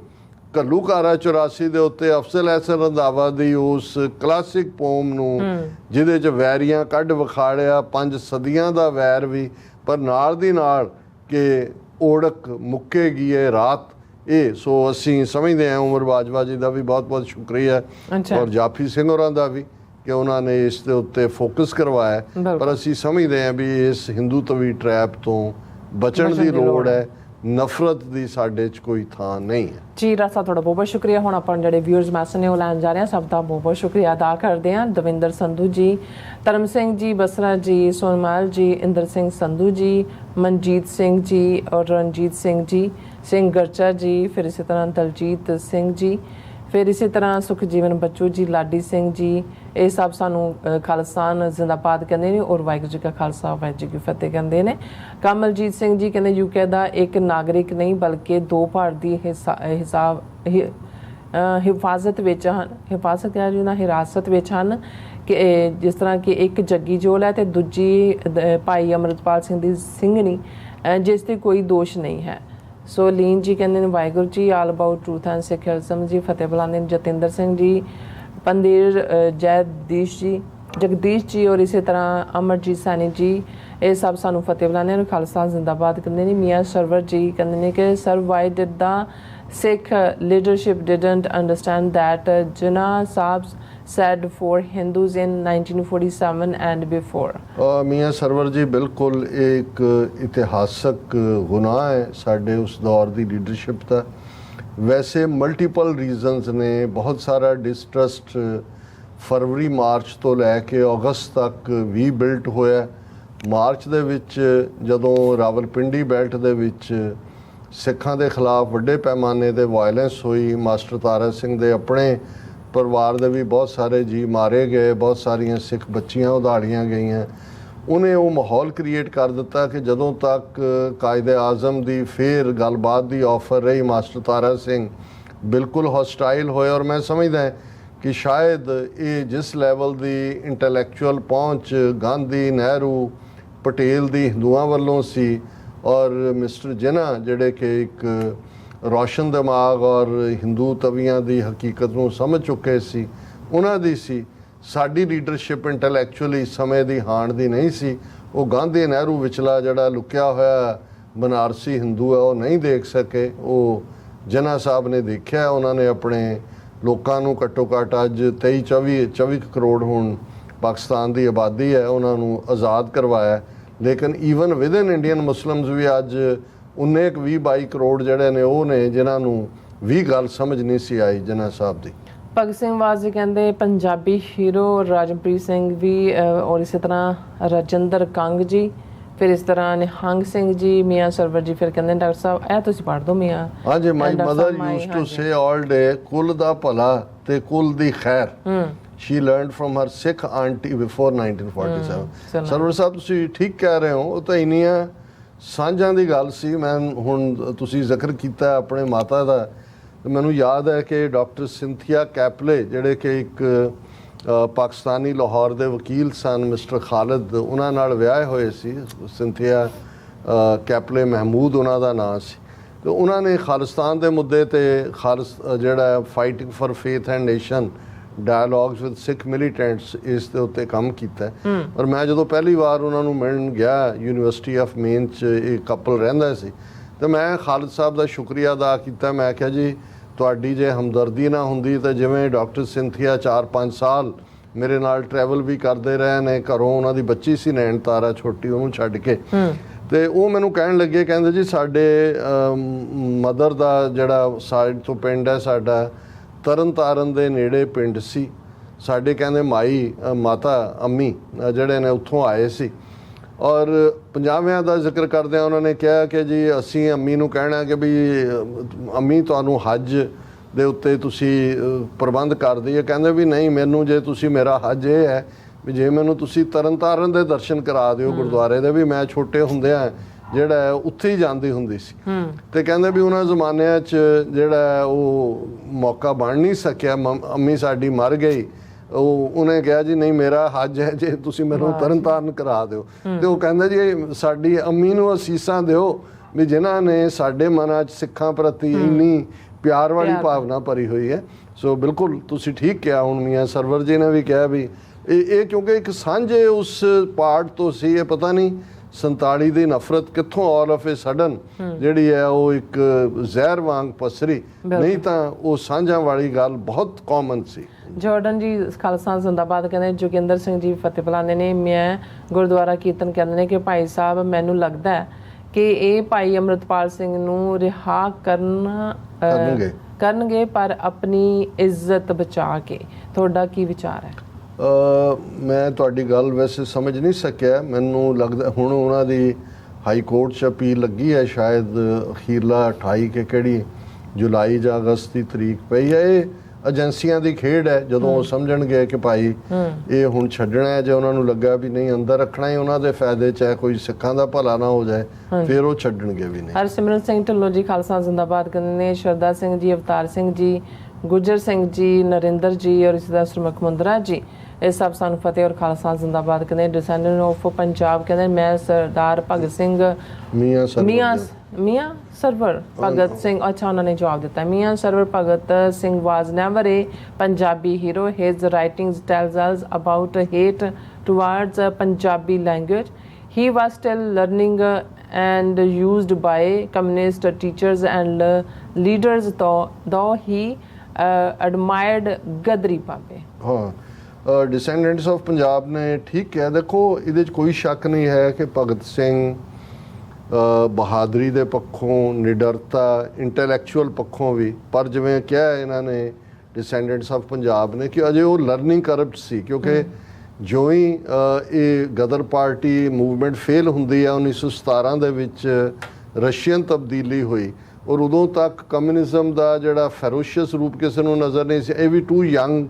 ਘੱਲੂਕਾਰਾ 84 ਦੇ ਉੱਤੇ ਅਫਸਲ ਐਸਨ ਰੰਧਾਵਾ ਦੀ ਉਸ ਕਲਾਸਿਕ ਪੋਮ ਨੂੰ ਜਿਹਦੇ 'ਚ ਵੈਰੀਆਂ ਕੱਢ ਵਿਖਾੜਿਆ ਪੰਜ ਸਦੀਆਂ ਦਾ ਵੈਰ ਵੀ ਪਰ ਨਾਲ ਦੀ ਨਾਲ ਕਿ ਓੜਕ ਮੁੱਕੇਗੀ ਇਹ ਰਾਤ। ਇਹ ਸੋ ਅਸੀਂ ਸਮਝਦੇ ਹਾਂ ਉਮਰ ਬਾਜਵਾ ਜੀ ਦਾ ਵੀ ਬਹੁਤ ਬਹੁਤ ਸ਼ੁਕਰੀਆ। ਔਰ ਜਾਫੀ ਸਿੰਘ ਹੋਰਾਂ ਦਾ ਵੀ ਕਿ ਉਹਨਾਂ ਨੇ ਇਸ ਦੇ ਉੱਤੇ ਫੋਕਸ ਕਰਵਾਇਆ। ਪਰ ਅਸੀਂ ਸਮਝਦੇ ਹਾਂ ਵੀ ਇਸ ਹਿੰਦੂ ਤਵੀ ਟ੍ਰੈਪ ਤੋਂ ਬਚਣ ਦੀ ਲੋੜ ਹੈ। ਨਫ਼ਰਤ ਦੀ ਸਾਡੇ 'ਚ ਕੋਈ ਥਾਂ ਨਹੀਂ ਹੈ। ਜੀ ਰਾਸਾ ਤੁਹਾਡਾ ਬਹੁਤ ਬਹੁਤ ਸ਼ੁਕਰੀਆ। ਹੁਣ ਆਪਾਂ ਜਿਹੜੇ ਵਿਊਅਰਸ ਮੈਸੇਜ ਨੇ ਉਹ ਲੈਣ ਜਾ ਰਹੇ ਹਾਂ। ਸਭ ਦਾ ਬਹੁਤ ਬਹੁਤ ਸ਼ੁਕਰੀਆ ਅਦਾ ਕਰਦੇ ਹਾਂ। ਦਵਿੰਦਰ ਸੰਧੂ ਜੀ, ਧਰਮ ਸਿੰਘ ਜੀ, ਬਸਰਾ ਜੀ, ਸੋਨਮਾਲ ਜੀ, ਇੰਦਰ ਸਿੰਘ ਸੰਧੂ ਜੀ, ਮਨਜੀਤ ਸਿੰਘ ਜੀ ਔਰ ਰਣਜੀਤ ਸਿੰਘ ਜੀ, ਸਿੰਘ ਗਰਚਾ ਜੀ, ਫਿਰ ਇਸੇ ਤਰ੍ਹਾਂ ਦਲਜੀਤ ਸਿੰਘ ਜੀ। ਫਿਰ ਇਸੇ ਤਰ੍ਹਾਂ ਸੁਖਜੀਵਨ ਬੱਚੂ ਜੀ, ਲਾਡੀ ਸਿੰਘ ਜੀ, ਇਹ ਸਭ ਸਾਨੂੰ ਖਾਲਸਾਨ ਖਾਲਿਸਤਾਨ ਜ਼ਿੰਦਾਬਾਦ ਕਹਿੰਦੇ ਨੇ ਔਰ ਵਾਹਿਗੁਰੂ ਜੀ ਕਾ ਖਾਲਸਾ, ਵਾਹਿਗੁਰੂ ਜੀ ਕੀ ਫਤਿਹ ਕਹਿੰਦੇ ਨੇ। ਕਮਲਜੀਤ ਸਿੰਘ ਜੀ ਕਹਿੰਦੇ ਯੂਕੇ ਦਾ ਇੱਕ ਨਾਗਰਿਕ ਨਹੀਂ ਬਲਕਿ ਦੋ ਭਾਰਤੀ ਹਿਸਾ- ਹਿਸਾਬ ਹਿਫਾਜ਼ਤ ਵਿੱਚ ਹਨ। ਹਿਫਾਜ਼ਤ ਕਿਹਾ ਜੀ ਨਾ ਹਿਰਾਸਤ ਵਿੱਚ ਹਨ ਕਿ ਜਿਸ ਤਰ੍ਹਾਂ ਕਿ ਇੱਕ ਜੱਗੀ ਜੋਲ ਹੈ ਤੇ ਦੂਜੀ ਭਾਈ ਅਮਰਤਪਾਲ ਸਿੰਘ ਦੀ ਸਿੰਘਣੀ ਜਿਸ ਤੇ ਕੋਈ ਦੋਸ਼ ਨਹੀਂ ਹੈ। ਸੋ ਲੀਨ ਜੀ ਕਹਿੰਦੇ ਨੇ Waheguru ji all about truth and secularism ਜੀ ਫਤਿਹ ਬੁਲਾਉਂਦੇ ਨੇ ਜਤਿੰਦਰ ਸਿੰਘ ਜੀ ਪੰਦੀਰ ਜੈਦੀਸ਼ ਜੀ ਜਗਦੀਸ਼ ਜੀ ਔਰ ਇਸੇ ਤਰ੍ਹਾਂ ਅਮਰਜੀਤ ਸੈਣੀ ਜੀ ਇਹ ਸਭ ਸਾਨੂੰ ਫਤਿਹ ਬੁਲਾਉਂਦੇ ਨੇ ਖਾਲਸਾ ਜ਼ਿੰਦਾਬਾਦ ਕਹਿੰਦੇ ਨੇ ਮੀਆਂ ਸਰਵਰ ਜੀ ਕਹਿੰਦੇ ਨੇ ਕਿ sir why did the Sikh leadership didn't understand that uh, Jinnah said for Hindus in 1947 and before. Mian Sarwar ji, ਬਿਲਕੁਲ ਇਹ ਇੱਕ ਇਤਿਹਾਸਕ ਗੁਨਾਹ ਹੈ ਸਾਡੇ ਉਸ ਦੌਰ ਦੀ ਲੀਡਰਸ਼ਿਪ ਦਾ ਵੈਸੇ ਮਲਟੀਪਲ ਰੀਜ਼ਨਸ ਨੇ, ਬਹੁਤ ਸਾਰਾ ਡਿਸਟਰਸਟ ਫਰਵਰੀ, ਮਾਰਚ ਤੋਂ ਲੈ ਕੇ ਅਗਸਤ ਤੱਕ ਵੀ ਬਿਲਟ ਹੋਇਆ ਮਾਰਚ ਦੇ ਵਿੱਚ ਜਦੋਂ ਰਾਵਲਪਿੰਡੀ ਬੈਲਟ ਦੇ ਵਿੱਚ ਸਿੱਖਾਂ ਦੇ ਖਿਲਾਫ ਵੱਡੇ ਪੈਮਾਨੇ ਤੇ ਵਾਇਲੈਂਸ ਹੋਈ, ਮਾਸਟਰ ਤਾਰਾ ਸਿੰਘ ਦੇ ਆਪਣੇ ਪਰਿਵਾਰ ਦੇ ਵੀ ਬਹੁਤ ਸਾਰੇ ਜੀ ਮਾਰੇ ਗਏ, ਬਹੁਤ ਸਾਰੀਆਂ ਸਿੱਖ ਬੱਚੀਆਂ ਉਧਾੜੀਆਂ ਗਈਆਂ। ਉਹਨੇ ਉਹ ਮਾਹੌਲ ਕ੍ਰੀਏਟ ਕਰ ਦਿੱਤਾ ਕਿ ਜਦੋਂ ਤੱਕ ਕਾਇਦੇ ਆਜ਼ਮ ਦੀ ਫੇਰ ਗੱਲਬਾਤ ਦੀ ਆਫਰ ਰਹੀ ਮਾਸਟਰ ਤਾਰਾ ਸਿੰਘ, ਬਿਲਕੁਲ ਹੌਸਟਾਈਲ ਹੋਏ ਔਰ ਮੈਂ ਸਮਝਦਾ ਕਿ ਸ਼ਾਇਦ ਇਹ ਜਿਸ ਲੈਵਲ ਦੀ ਇੰਟੈਲੈਕਚੁਅਲ ਪਹੁੰਚ ਗਾਂਧੀ ਨਹਿਰੂ, ਪਟੇਲ ਦੀ ਹਿੰਦੂਆਂ ਵੱਲੋਂ ਸੀ ਔਰ ਮਿਸਟਰ ਜਿਨਾ ਜਿਹੜੇ ਕਿ ਇੱਕ ਰੋਸ਼ਨ ਦਿਮਾਗ ਔਰ ਹਿੰਦੂ ਤਵੀਆਂ ਦੀ ਹਕੀਕਤ ਨੂੰ ਸਮਝ ਚੁੱਕੇ ਸੀ, ਉਹਨਾਂ ਦੀ ਸੀ, ਸਾਡੀ ਲੀਡਰਸ਼ਿਪ ਇੰਟੈਲੈਕਚੁਅਲੀ ਸਮੇਂ ਦੀ ਹਾਣ ਦੀ ਨਹੀਂ ਸੀ, ਉਹ ਗਾਂਧੀ ਨਹਿਰੂ ਵਿਚਲਾ ਜਿਹੜਾ ਲੁਕਿਆ ਹੋਇਆ ਬਨਾਰਸੀ ਹਿੰਦੂ ਹੈ, ਉਹ ਨਹੀਂ ਦੇਖ ਸਕੇ, ਉਹ ਜਨਾ ਸਾਹਿਬ ਨੇ ਦੇਖਿਆ, ਉਹਨਾਂ ਨੇ ਆਪਣੇ ਲੋਕਾਂ ਨੂੰ ਘੱਟੋ ਘੱਟ ਅੱਜ 23 24 24 ਕੁ ਕਰੋੜ ਹੁਣ ਪਾਕਿਸਤਾਨ ਦੀ ਆਬਾਦੀ ਹੈ, ਉਹਨਾਂ ਨੂੰ ਆਜ਼ਾਦ ਕਰਵਾਇਆ, ਲੇਕਿਨ ਈਵਨ ਵਿਦਨ ਇੰਡੀਅਨ ਮੁਸਲਮਸ ਵੀ ਅੱਜ 19 ਕੁ 20 22 ਕਰੋੜ ਜਿਹੜੇ ਨੇ ਉਹ ਨੇ ਜਿਨ੍ਹਾਂ ਨੂੰ ਵੀ ਗੱਲ ਸਮਝ ਨਹੀਂ ਸੀ ਆਈ ਜਨਾ ਸਾਹਿਬ ਦੀ। ਭਗਤ ਸਿੰਘ ਵਾਜ ਕਹਿੰਦੇ ਪੰਜਾਬੀ ਹੀਰੋ ਰਾਜਪ੍ਰੀਤ ਸਿੰਘ ਵੀ ਔਰ ਇਸੇ ਤਰ੍ਹਾਂ ਰਜਿੰਦਰ ਕੰਗ ਜੀ ਫਿਰ ਇਸ ਤਰ੍ਹਾਂ ਨਿਹੰਗ ਸਿੰਘ ਜੀ ਮੀਆਂ ਸਰਵਰ ਜੀ ਫਿਰ ਕਹਿੰਦੇ ਡਾਕਟਰ ਸਾਹਿਬ ਇਹ ਤੁਸੀਂ ਪੜ੍ਹ ਦਿਓ ਮੀਆਂ। ਹਾਂਜੀ my mother used to. Say all day ਕੁਲ ਦਾ ਭਲਾ ਤੇ ਕੁਲ ਦੀ ਖੈਰ। ਹੂੰ। She learned from her Sikh aunty before 1947 ਚਲੋ। ਸਰਵਰ ਸਾਹਿਬ ਤੁਸੀਂ ਠੀਕ ਕਹਿ ਰਹੇ ਹੋ ਉਹ ਤਾਂ ਇੰਨੀਆਂ ਸਾਂਝਾਂ ਦੀ ਗੱਲ ਸੀ, ਮੈਂ ਹੁਣ ਤੁਸੀਂ ਜ਼ਿਕਰ ਕੀਤਾ ਆਪਣੇ ਮਾਤਾ ਦਾ ਮੈਨੂੰ ਯਾਦ ਹੈ ਕਿ ਡਾਕਟਰ ਸਿੰਥੀਆ ਕੈਪਲੇ, ਜਿਹੜੇ ਕਿ ਇੱਕ ਪਾਕਿਸਤਾਨੀ ਲਾਹੌਰ ਦੇ ਵਕੀਲ ਸਨ, ਮਿਸਟਰ ਖਾਲਿਦ, ਉਹਨਾਂ ਨਾਲ ਵਿਆਹੇ ਹੋਏ ਸੀ, ਸਿੰਥੀਆ ਕੈਪਲੇ ਮਹਿਮੂਦ ਉਹਨਾਂ ਦਾ ਨਾਮ ਸੀ। ਤੇ ਉਹਨਾਂ ਨੇ ਖਾਲਿਸਤਾਨ ਦੇ ਮੁੱਦੇ ਤੇ ਖਾਲਸ ਜਿਹੜਾ fighting for faith and nation dialogues with Sikh militants ਇਸ ਦੇ ਉੱਤੇ ਕੰਮ ਕੀਤਾ ਹੈ। ਔਰ ਮੈਂ ਜਦੋਂ ਪਹਿਲੀ ਵਾਰ ਉਹਨਾਂ ਨੂੰ ਮਿਲਣ ਗਿਆ ਯੂਨੀਵਰਸਿਟੀ ਆਫ ਮੇਨ ਚ ਇਹ ਕਪਲ ਰਹਿੰਦਾ ਸੀ, ਤੇ ਮੈਂ ਖਾਲਦ ਸਾਹਿਬ ਦਾ ਸ਼ੁਕਰੀਆ ਅਦਾ ਕੀਤਾ ਮੈਂ ਕਿਹਾ ਜੀ, ਤੁਹਾਡੀ ਜੇ ਹਮਦਰਦੀ ਨਾ ਹੁੰਦੀ ਤਾਂ ਜਿਵੇਂ ਡਾਕਟਰ ਸਿੰਥੀਆ 4-5 ਸਾਲ ਮੇਰੇ ਨਾਲ ਟਰੈਵਲ ਵੀ ਕਰਦੇ ਰਹੇ ਨੇ, ਘਰੋਂ ਉਹਨਾਂ ਦੀ ਬੱਚੀ ਸੀ ਨੈਣ ਤਾਰਾ ਛੋਟੀ, ਉਹਨੂੰ ਛੱਡ ਕੇ ਤੇ ਉਹ ਮੈਨੂੰ ਕਹਿਣ ਲੱਗੇ, ਕਹਿੰਦੇ ਜੀ, ਸਾਡੇ ਮਦਰ ਦਾ ਜਿਹੜਾ ਸਾਈਡ ਤੋਂ ਪਿੰਡ ਹੈ ਸਾਡਾ ਤਰਨ ਤਾਰਨ ਦੇ ਨੇੜੇ ਪਿੰਡ ਸੀ। ਸਾਡੇ ਕਹਿੰਦੇ ਮਾਈ ਮਾਤਾ ਅੰਮੀ ਜਿਹੜੇ ਨੇ ਉੱਥੋਂ ਆਏ ਸੀ। ਔਰ ਪੰਜਾਬਿਆਂ ਦਾ ਜ਼ਿਕਰ ਕਰਦਿਆਂ ਉਹਨਾਂ ਨੇ ਕਿਹਾ ਕਿ ਜੀ ਅਸੀਂ ਅੰਮੀ ਨੂੰ ਕਹਿਣਾ ਕਿ ਵੀ ਅੰਮੀ ਤੁਹਾਨੂੰ ਹੱਜ ਦੇ ਉੱਤੇ ਤੁਸੀਂ ਪ੍ਰਬੰਧ ਕਰ ਦਈਏ। ਕਹਿੰਦੇ ਵੀ ਨਹੀਂ ਮੈਨੂੰ ਜੇ ਤੁਸੀਂ ਮੇਰਾ ਹੱਜ ਇਹ ਹੈ ਵੀ ਜੇ ਮੈਨੂੰ ਤੁਸੀਂ ਤਰਨ ਤਾਰਨ ਦੇ ਦਰਸ਼ਨ ਕਰਾ ਦਿਓ ਗੁਰਦੁਆਰੇ ਦੇ ਵੀ ਮੈਂ ਛੋਟੇ ਹੁੰਦਿਆਂ ਜਿਹੜਾ ਹੈ ਉੱਥੇ ਹੀ ਜਾਂਦੀ ਹੁੰਦੀ ਸੀ। ਤੇ ਕਹਿੰਦੇ ਵੀ ਉਹਨਾਂ ਜ਼ਮਾਨਿਆਂ 'ਚ ਜਿਹੜਾ ਉਹ ਮੌਕਾ ਬਣ ਨਹੀਂ ਸਕਿਆ। ਮੰਮ- ਅੰਮੀ ਸਾਡੀ ਮਰ ਗਈ। ਉਹ ਉਹਨੇ ਕਿਹਾ ਜੀ ਨਹੀਂ ਮੇਰਾ ਹੱਜ ਹੈ ਜੇ ਤੁਸੀਂ ਮੈਨੂੰ ਤਰਨ ਤਾਰਨ ਕਰਾ ਦਿਓ। ਤੇ ਉਹ ਕਹਿੰਦਾ ਜੀ ਸਾਡੀ ਅੰਮੀ ਨੂੰ ਅਸੀਸਾਂ ਦਿਓ ਵੀ ਜਿਨ੍ਹਾਂ ਨੇ ਸਾਡੇ ਮਨਾਂ 'ਚ ਸਿੱਖਾਂ ਪ੍ਰਤੀ ਇੰਨੀ ਪਿਆਰ ਵਾਲੀ। ਭਾਵਨਾ ਭਰੀ ਹੋਈ ਹੈ। ਸੋ ਬਿਲਕੁਲ ਤੁਸੀਂ ਠੀਕ ਕਿਹਾ ਹੁਣ ਮੀਆਂ ਸਰਵਰ ਜੀ ਨੇ ਵੀ ਕਿਹਾ ਵੀ ਇਹ ਇਹ ਕਿਉਂਕਿ ਇੱਕ ਸਾਂਝੇ ਉਸ ਪਾਰਟ ਤੋਂ ਸੀ ਇਹ ਪਤਾ ਨਹੀਂ 47 ਦੀ ਨਫ਼ਰਤ ਕਿੱਥੋਂ ਆਲ ਆਫ ਏ ਸਡਨ ਜਿਹੜੀ ਹੈ ਉਹ ਇੱਕ ਜ਼ਹਿਰ ਵਾਂਗ ਪਸਰੀ। ਨਹੀਂ ਤਾਂ ਉਹ ਸਾਂਝਾਂ ਵਾਲੀ ਗੱਲ ਬਹੁਤ ਕਾਮਨ ਸੀ। ਜਾਰਡਨ ਜੀ ਖਾਲਸਾ ਜ਼ਿੰਦਾਬਾਦ ਕਹਿੰਦੇ ਜੋਗਿੰਦਰ ਸਿੰਘ ਜੀ ਫਤਿਹ ਬੁਲਾਉਂਦੇ ਨੇ। ਮੈਂ ਗੁਰਦੁਆਰਾ ਕੀਰਤਨ ਕਹਿੰਦੇ ਨੇ ਕਿ ਭਾਈ ਸਾਹਿਬ ਮੈਨੂੰ ਲੱਗਦਾ ਹੈ ਕਿ ਇਹ ਭਾਈ ਅਮਰਤਪਾਲ ਸਿੰਘ ਨੂੰ ਰਿਹਾ ਕਰਨ ਅ, ਕਰਨਗੇ। ਕਰਨਗੇ ਪਰ ਆਪਣੀ ਇੱਜ਼ਤ ਬਚਾ ਕੇ। ਤੁਹਾਡਾ ਕੀ ਵਿਚਾਰ ਹੈ? ਅ, ਮੈਂ ਤੁਹਾਡੀ ਗੱਲ ਵੈਸੇ ਸਮਝ ਨਹੀਂ ਸਕਿਆ। ਮੈਨੂੰ ਲੱਗਦਾ ਹੁਣ ਉਹਨਾਂ ਦੀ ਹਾਈ ਕੋਰਟ 'ਚ ਅਪੀਲ ਲੱਗੀ ਹੈ ਸ਼ਾਇਦ ਅਖੀਰਲਾ 28 ਕਿ ਕਿਹੜੀ ਜੁਲਾਈ ਜਾਂ ਅਗਸਤ ਦੀ ਤਰੀਕ ਪਈ ਹੈ। ਇਹ ਏਜੰਸੀਆਂ ਦੀ ਖੇਡ ਹੈ। ਜਦੋਂ ਉਹ ਸਮਝਣਗੇ ਕਿ ਭਾਈ ਇਹ ਹੁਣ ਛੱਡਣਾ ਹੈ ਜੇ ਉਹਨਾਂ ਨੂੰ ਲੱਗਾ ਵੀ ਨਹੀਂ ਅੰਦਰ ਰੱਖਣਾ ਹੀ ਉਹਨਾਂ ਦੇ ਫਾਇਦੇ 'ਚ ਹੈ ਕੋਈ ਸਿੱਖਾਂ ਦਾ ਭਲਾ ਨਾ ਹੋ ਜਾਏ ਫਿਰ ਉਹ ਛੱਡਣਗੇ ਵੀ ਨਹੀਂ। ਹਰਸਿਮਰਨ ਸਿੰਘ ਢਿੱਲੋਂ ਜੀ ਖਾਲਸਾ ਜ਼ਿੰਦਾਬਾਦ ਕਹਿੰਦੇ ਨੇ ਸ਼ਰਦਾ ਸਿੰਘ ਜੀ ਅਵਤਾਰ ਸਿੰਘ ਜੀ ਗੁੱਜਰ ਸਿੰਘ ਜੀ ਨਰਿੰਦਰ ਜੀ ਔਰ ਇਸੇ ਤਰ੍ਹਾਂ ਸੁਰਮਖ ਮੁੰਦਰਾ ਜੀ। ਇਹ ਸਭ ਸਾਨੂੰ ਫਤਿਹ ਔਰ ਖਾਲਸਾ ਜ਼ਿੰਦਾਬਾਦ ਕਹਿੰਦੇ ਡਿਸੈਂਡੈਂਟ ਆਫ ਪੰਜਾਬ ਕਹਿੰਦੇ ਮੈਂ ਸਰਦਾਰ ਭਗਤ ਸਿੰਘ ਮੀਆਂ ਸਰ ਮੀਆਂ ਮੀਆਂ ਸਰਵਰ ਭਗਤ ਸਿੰਘ। ਅੱਛਾ ਉਹਨਾਂ ਨੇ ਜਵਾਬ ਦਿੱਤਾ। Mian Sarwar Bhagat Singh was never a Punjabi hero his writings tells us about hate towards Punjabi language he was still learning uh, and used by communist teachers and uh, leaders though, though he uh, admired gadri babe. ਹਾਂ। Descendants of Punjab ਨੇ ਠੀਕ ਕਿਹਾ, ਦੇਖੋ, ਇਹਦੇ 'ਚ ਕੋਈ ਸ਼ੱਕ ਨਹੀਂ ਹੈ ਕਿ ਭਗਤ ਸਿੰਘ ਬਹਾਦਰੀ ਦੇ ਪੱਖੋਂ, ਨਿਡਰਤਾ ਇੰਟੈਲੈਕਚੁਅਲ ਪੱਖੋਂ ਵੀ, ਪਰ ਜਿਵੇਂ ਕਿਹਾ ਇਹਨਾਂ ਨੇ ਡਿਸੈਂਡੈਂਟਸ ਆਫ ਪੰਜਾਬ ਨੇ, ਕਿ ਅਜੇ ਉਹ ਲਰਨਿੰਗ ਕਰਪਟ ਸੀ, ਕਿਉਂਕਿ ਜੋ ਹੀ ਇਹ ਗਦਰ ਪਾਰਟੀ ਮੂਵਮੈਂਟ ਫੇਲ ਹੁੰਦੀ ਹੈ 1917 ਦੇ ਵਿੱਚ ਰਸ਼ੀਅਨ ਤਬਦੀਲੀ ਹੋਈ, ਔਰ ਉਦੋਂ ਤੱਕ ਕਮਿਊਨਿਜ਼ਮ ਦਾ ਜਿਹੜਾ ਫੈਰੋਸ਼ੀਅਸ ਰੂਪ ਕਿਸੇ ਨੂੰ ਨਜ਼ਰ ਨਹੀਂ ਸੀ, ਇਹ ਵੀ ਟੂ ਯੰਗ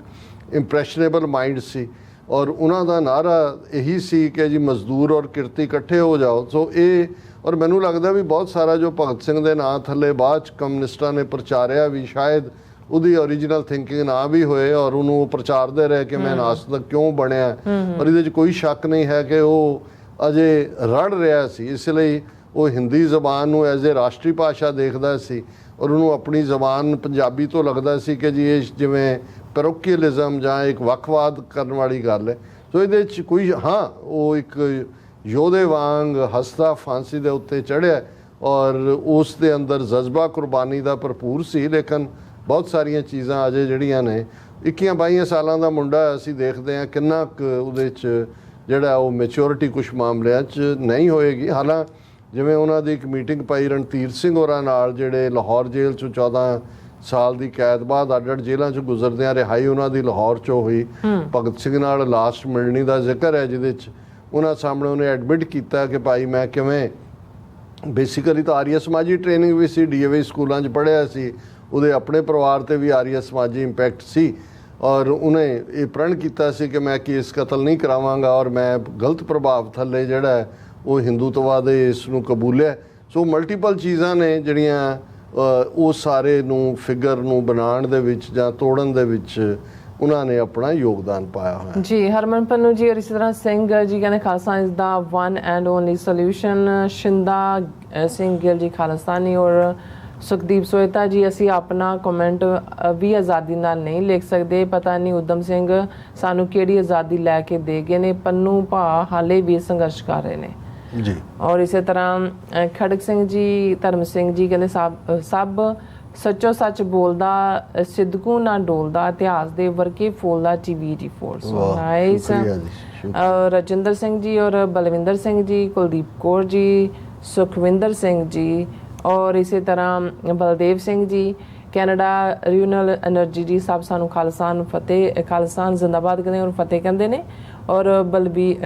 ਇੰਪ੍ਰੈਸ਼ਨੇਬਲ ਮਾਈਂਡ ਸੀ। ਔਰ ਉਹਨਾਂ ਦਾ ਨਾਰਾ ਇਹੀ ਸੀ ਕਿ ਜੀ ਮਜ਼ਦੂਰ ਔਰ ਕਿਰਤੀ ਇਕੱਠੇ ਹੋ ਜਾਓ। ਸੋ ਇਹ ਔਰ ਮੈਨੂੰ ਲੱਗਦਾ ਵੀ ਬਹੁਤ ਸਾਰਾ ਜੋ ਭਗਤ ਸਿੰਘ ਦੇ ਨਾਂ ਥੱਲੇ ਬਾਅਦ ਚ ਕਮਿਊਨਿਸਟਾਂ ਨੇ ਪ੍ਰਚਾਰਿਆ ਵੀ ਸ਼ਾਇਦ ਉਹਦੀ ਓਰੀਜਨਲ ਥਿੰਕਿੰਗ ਨਾ ਵੀ ਹੋਏ ਔਰ ਉਹਨੂੰ ਉਹ ਪ੍ਰਚਾਰਦੇ ਰਹੇ ਕਿ ਮੈਂ ਨਾਸਤਕ ਕਿਉਂ ਬਣਿਆ। ਔਰ ਇਹਦੇ 'ਚ ਕੋਈ ਸ਼ੱਕ ਨਹੀਂ ਹੈ ਕਿ ਉਹ ਅਜੇ ਰੜ ਰਿਹਾ ਸੀ। ਇਸ ਲਈ ਉਹ ਹਿੰਦੀ ਜ਼ਬਾਨ ਨੂੰ ਐਜ਼ ਅ ਰਾਸ਼ਟਰੀ ਭਾਸ਼ਾ ਦੇਖਦਾ ਸੀ। ਔਰ ਉਹਨੂੰ ਆਪਣੀ ਜ਼ਬਾਨ ਪੰਜਾਬੀ ਤੋਂ ਲੱਗਦਾ ਸੀ ਕਿ ਜੀ ਇਹ ਜਿਵੇਂ ਪੈਰੋਕੀਅਲਿਜ਼ਮ ਜਾਂ ਇੱਕ ਵੱਖਵਾਦ ਕਰਨ ਵਾਲੀ ਗੱਲ ਹੈ। ਸੋ ਇਹਦੇ 'ਚ ਕੋਈ, ਹਾਂ, ਉਹ ਇੱਕ ਯੋਧੇ ਵਾਂਗ ਹਸਤਾ ਫਾਂਸੀ ਦੇ ਉੱਤੇ ਚੜਿਆ ਔਰ ਉਸ ਦੇ ਅੰਦਰ ਜਜ਼ਬਾ ਕੁਰਬਾਨੀ ਦਾ ਭਰਪੂਰ ਸੀ, ਲੇਕਿਨ ਬਹੁਤ ਸਾਰੀਆਂ ਚੀਜ਼ਾਂ ਅਜੇ ਜਿਹੜੀਆਂ ਨੇ 21 22 ਸਾਲਾਂ ਦਾ ਮੁੰਡਾ ਅਸੀਂ ਦੇਖਦੇ ਹਾਂ ਕਿੰਨਾ ਕੁ ਉਹਦੇ 'ਚ ਜਿਹੜਾ ਉਹ ਮੈਚੁਰਿਟੀ ਕੁਝ ਮਾਮਲਿਆਂ 'ਚ ਨਹੀਂ ਹੋਏਗੀ। ਹਾਲਾਂ ਜਿਵੇਂ ਉਹਨਾਂ ਦੀ ਇੱਕ ਮੀਟਿੰਗ ਪਾਈ ਰਣਧੀਰ ਸਿੰਘ ਹੋਰਾਂ ਨਾਲ, ਜਿਹੜੇ ਲਾਹੌਰ ਜੇਲ੍ਹ 'ਚੋਂ 14 ਸਾਲ ਦੀ ਕੈਦ ਬਾਅਦ ਅੱਡ-ਅੱਡ ਜੇਲ੍ਹਾਂ 'ਚ ਗੁਜ਼ਰਦਿਆਂ ਰਿਹਾਈ ਉਹਨਾਂ ਦੀ ਲਾਹੌਰ 'ਚੋਂ ਹੋਈ। ਭਗਤ ਸਿੰਘ ਨਾਲ ਲਾਸਟ ਮਿਲਣੀ ਦਾ ਜ਼ਿਕਰ ਹੈ ਜਿਹਦੇ 'ਚ ਉਹਨਾਂ ਸਾਹਮਣੇ ਉਹਨੇ ਐਡਮਿਟ ਕੀਤਾ ਕਿ ਭਾਈ ਮੈਂ ਕਿਵੇਂ ਬੇਸਿਕਲੀ ਤਾਂ ਆਰੀਆ ਸਮਾਜੀ ਟ੍ਰੇਨਿੰਗ ਵੀ ਸੀ ਡੀਏਵੀ ਸਕੂਲਾਂ 'ਚ ਪੜ੍ਹਿਆ ਸੀ ਉਹਦੇ ਆਪਣੇ ਪਰਿਵਾਰ ਤੇ ਵੀ ਆਰੀਆ ਸਮਾਜੀ ਇੰਪੈਕਟ ਸੀ ਔਰ ਉਹਨੇ ਇਹ ਪ੍ਰਣ ਕੀਤਾ ਸੀ ਕਿ ਮੈਂ ਕੇਸ ਕਤਲ ਨਹੀਂ ਕਰਾਵਾਂਗਾ ਔਰ ਮੈਂ ਗਲਤ ਪ੍ਰਭਾਵ ਥੱਲੇ ਜਿਹੜਾ ਉਹ ਹਿੰਦੂਤਵਾ ਦੇ ਇਸ ਨੂੰ ਕਬੂਲਿਆ। ਸੋ ਮਲਟੀਪਲ ਚੀਜ਼ਾਂ ਨੇ ਜਿਹੜੀਆਂ ਉਹ ਸਾਰੇ ਨੂੰ ਫਿਗਰ ਨੂੰ ਬਣਾਉਣ ਦੇ ਵਿੱਚ ਜਾਂ ਤੋੜਨ ਦੇ ਵਿੱਚ ਉਹਨਾਂ ਨੇ ਆਪਣਾ ਯੋਗਦਾਨ ਪਾਇਆ ਹੋਇਆ ਜੀ, ਹਰਮਨ ਪੰਨੂ ਜੀ ਔਰ ਇਸੇ ਤਰ੍ਹਾਂ ਸਿੰਘ ਜੀ ਕਹਿੰਦੇ Khalsa is the one and only solution Shinda Singh Gill ji ਖਾਲਸਾਨੀ ਔਰ ਸੁਖਦੀਪ ਸੋਇਤਾ ਜੀ, ਅਸੀਂ ਆਪਣਾ ਕਮੈਂਟ ਵੀ ਆਜ਼ਾਦੀ ਨਾਲ ਨਹੀਂ ਲਿਖ ਸਕਦੇ। ਪਤਾ ਨਹੀਂ ਉਦਮ ਸਿੰਘ ਸਾਨੂੰ ਕਿਹੜੀ ਆਜ਼ਾਦੀ ਲੈ ਕੇ ਦੇ ਗਏ ਨੇ। ਪੰਨੂ ਭਾ ਹਾਲੇ ਵੀ ਸੰਘਰਸ਼ ਕਰ ਰਹੇ ਨੇ। ਜੀ। ਔਰ ਇਸੇ ਤਰ੍ਹਾਂ ਖੜਕ ਸਿੰਘ ਜੀ ਧਰਮ ਸਿੰਘ ਜੀ ਕਹਿੰਦੇ ਸਭ ਸਭ ਸੱਚੋ ਸੱਚ ਬੋਲਦਾ ਸਿੱਧਕੂ ਨਾ ਡੋਲਦਾ ਇਤਿਹਾਸ ਦੇ ਵਰਕੇ ਫੋਲਦਾ ਟੀਵੀਟੀ for so nice Rajinder Singh ji ਔਰ ਬਲਵਿੰਦਰ ਸਿੰਘ ਜੀ ਕੁਲਦੀਪ ਕੌਰ ਜੀ ਸੁਖਵਿੰਦਰ ਸਿੰਘ ਜੀ ਔਰ ਇਸੇ ਤਰ੍ਹਾਂ Baldev Singh ji Canada regional energy ਜੀ ਸਭ ਸਾਨੂੰ ਖਾਲਸਾ ਨੂੰ ਫਤਿਹ ਖਾਲਸਾ ਜ਼ਿੰਦਾਬਾਦ ਕਹਿੰਦੇ ਔਰ ਫਤਿਹ ਕਹਿੰਦੇ ਨੇ ਔਰ ਬਲਬੀ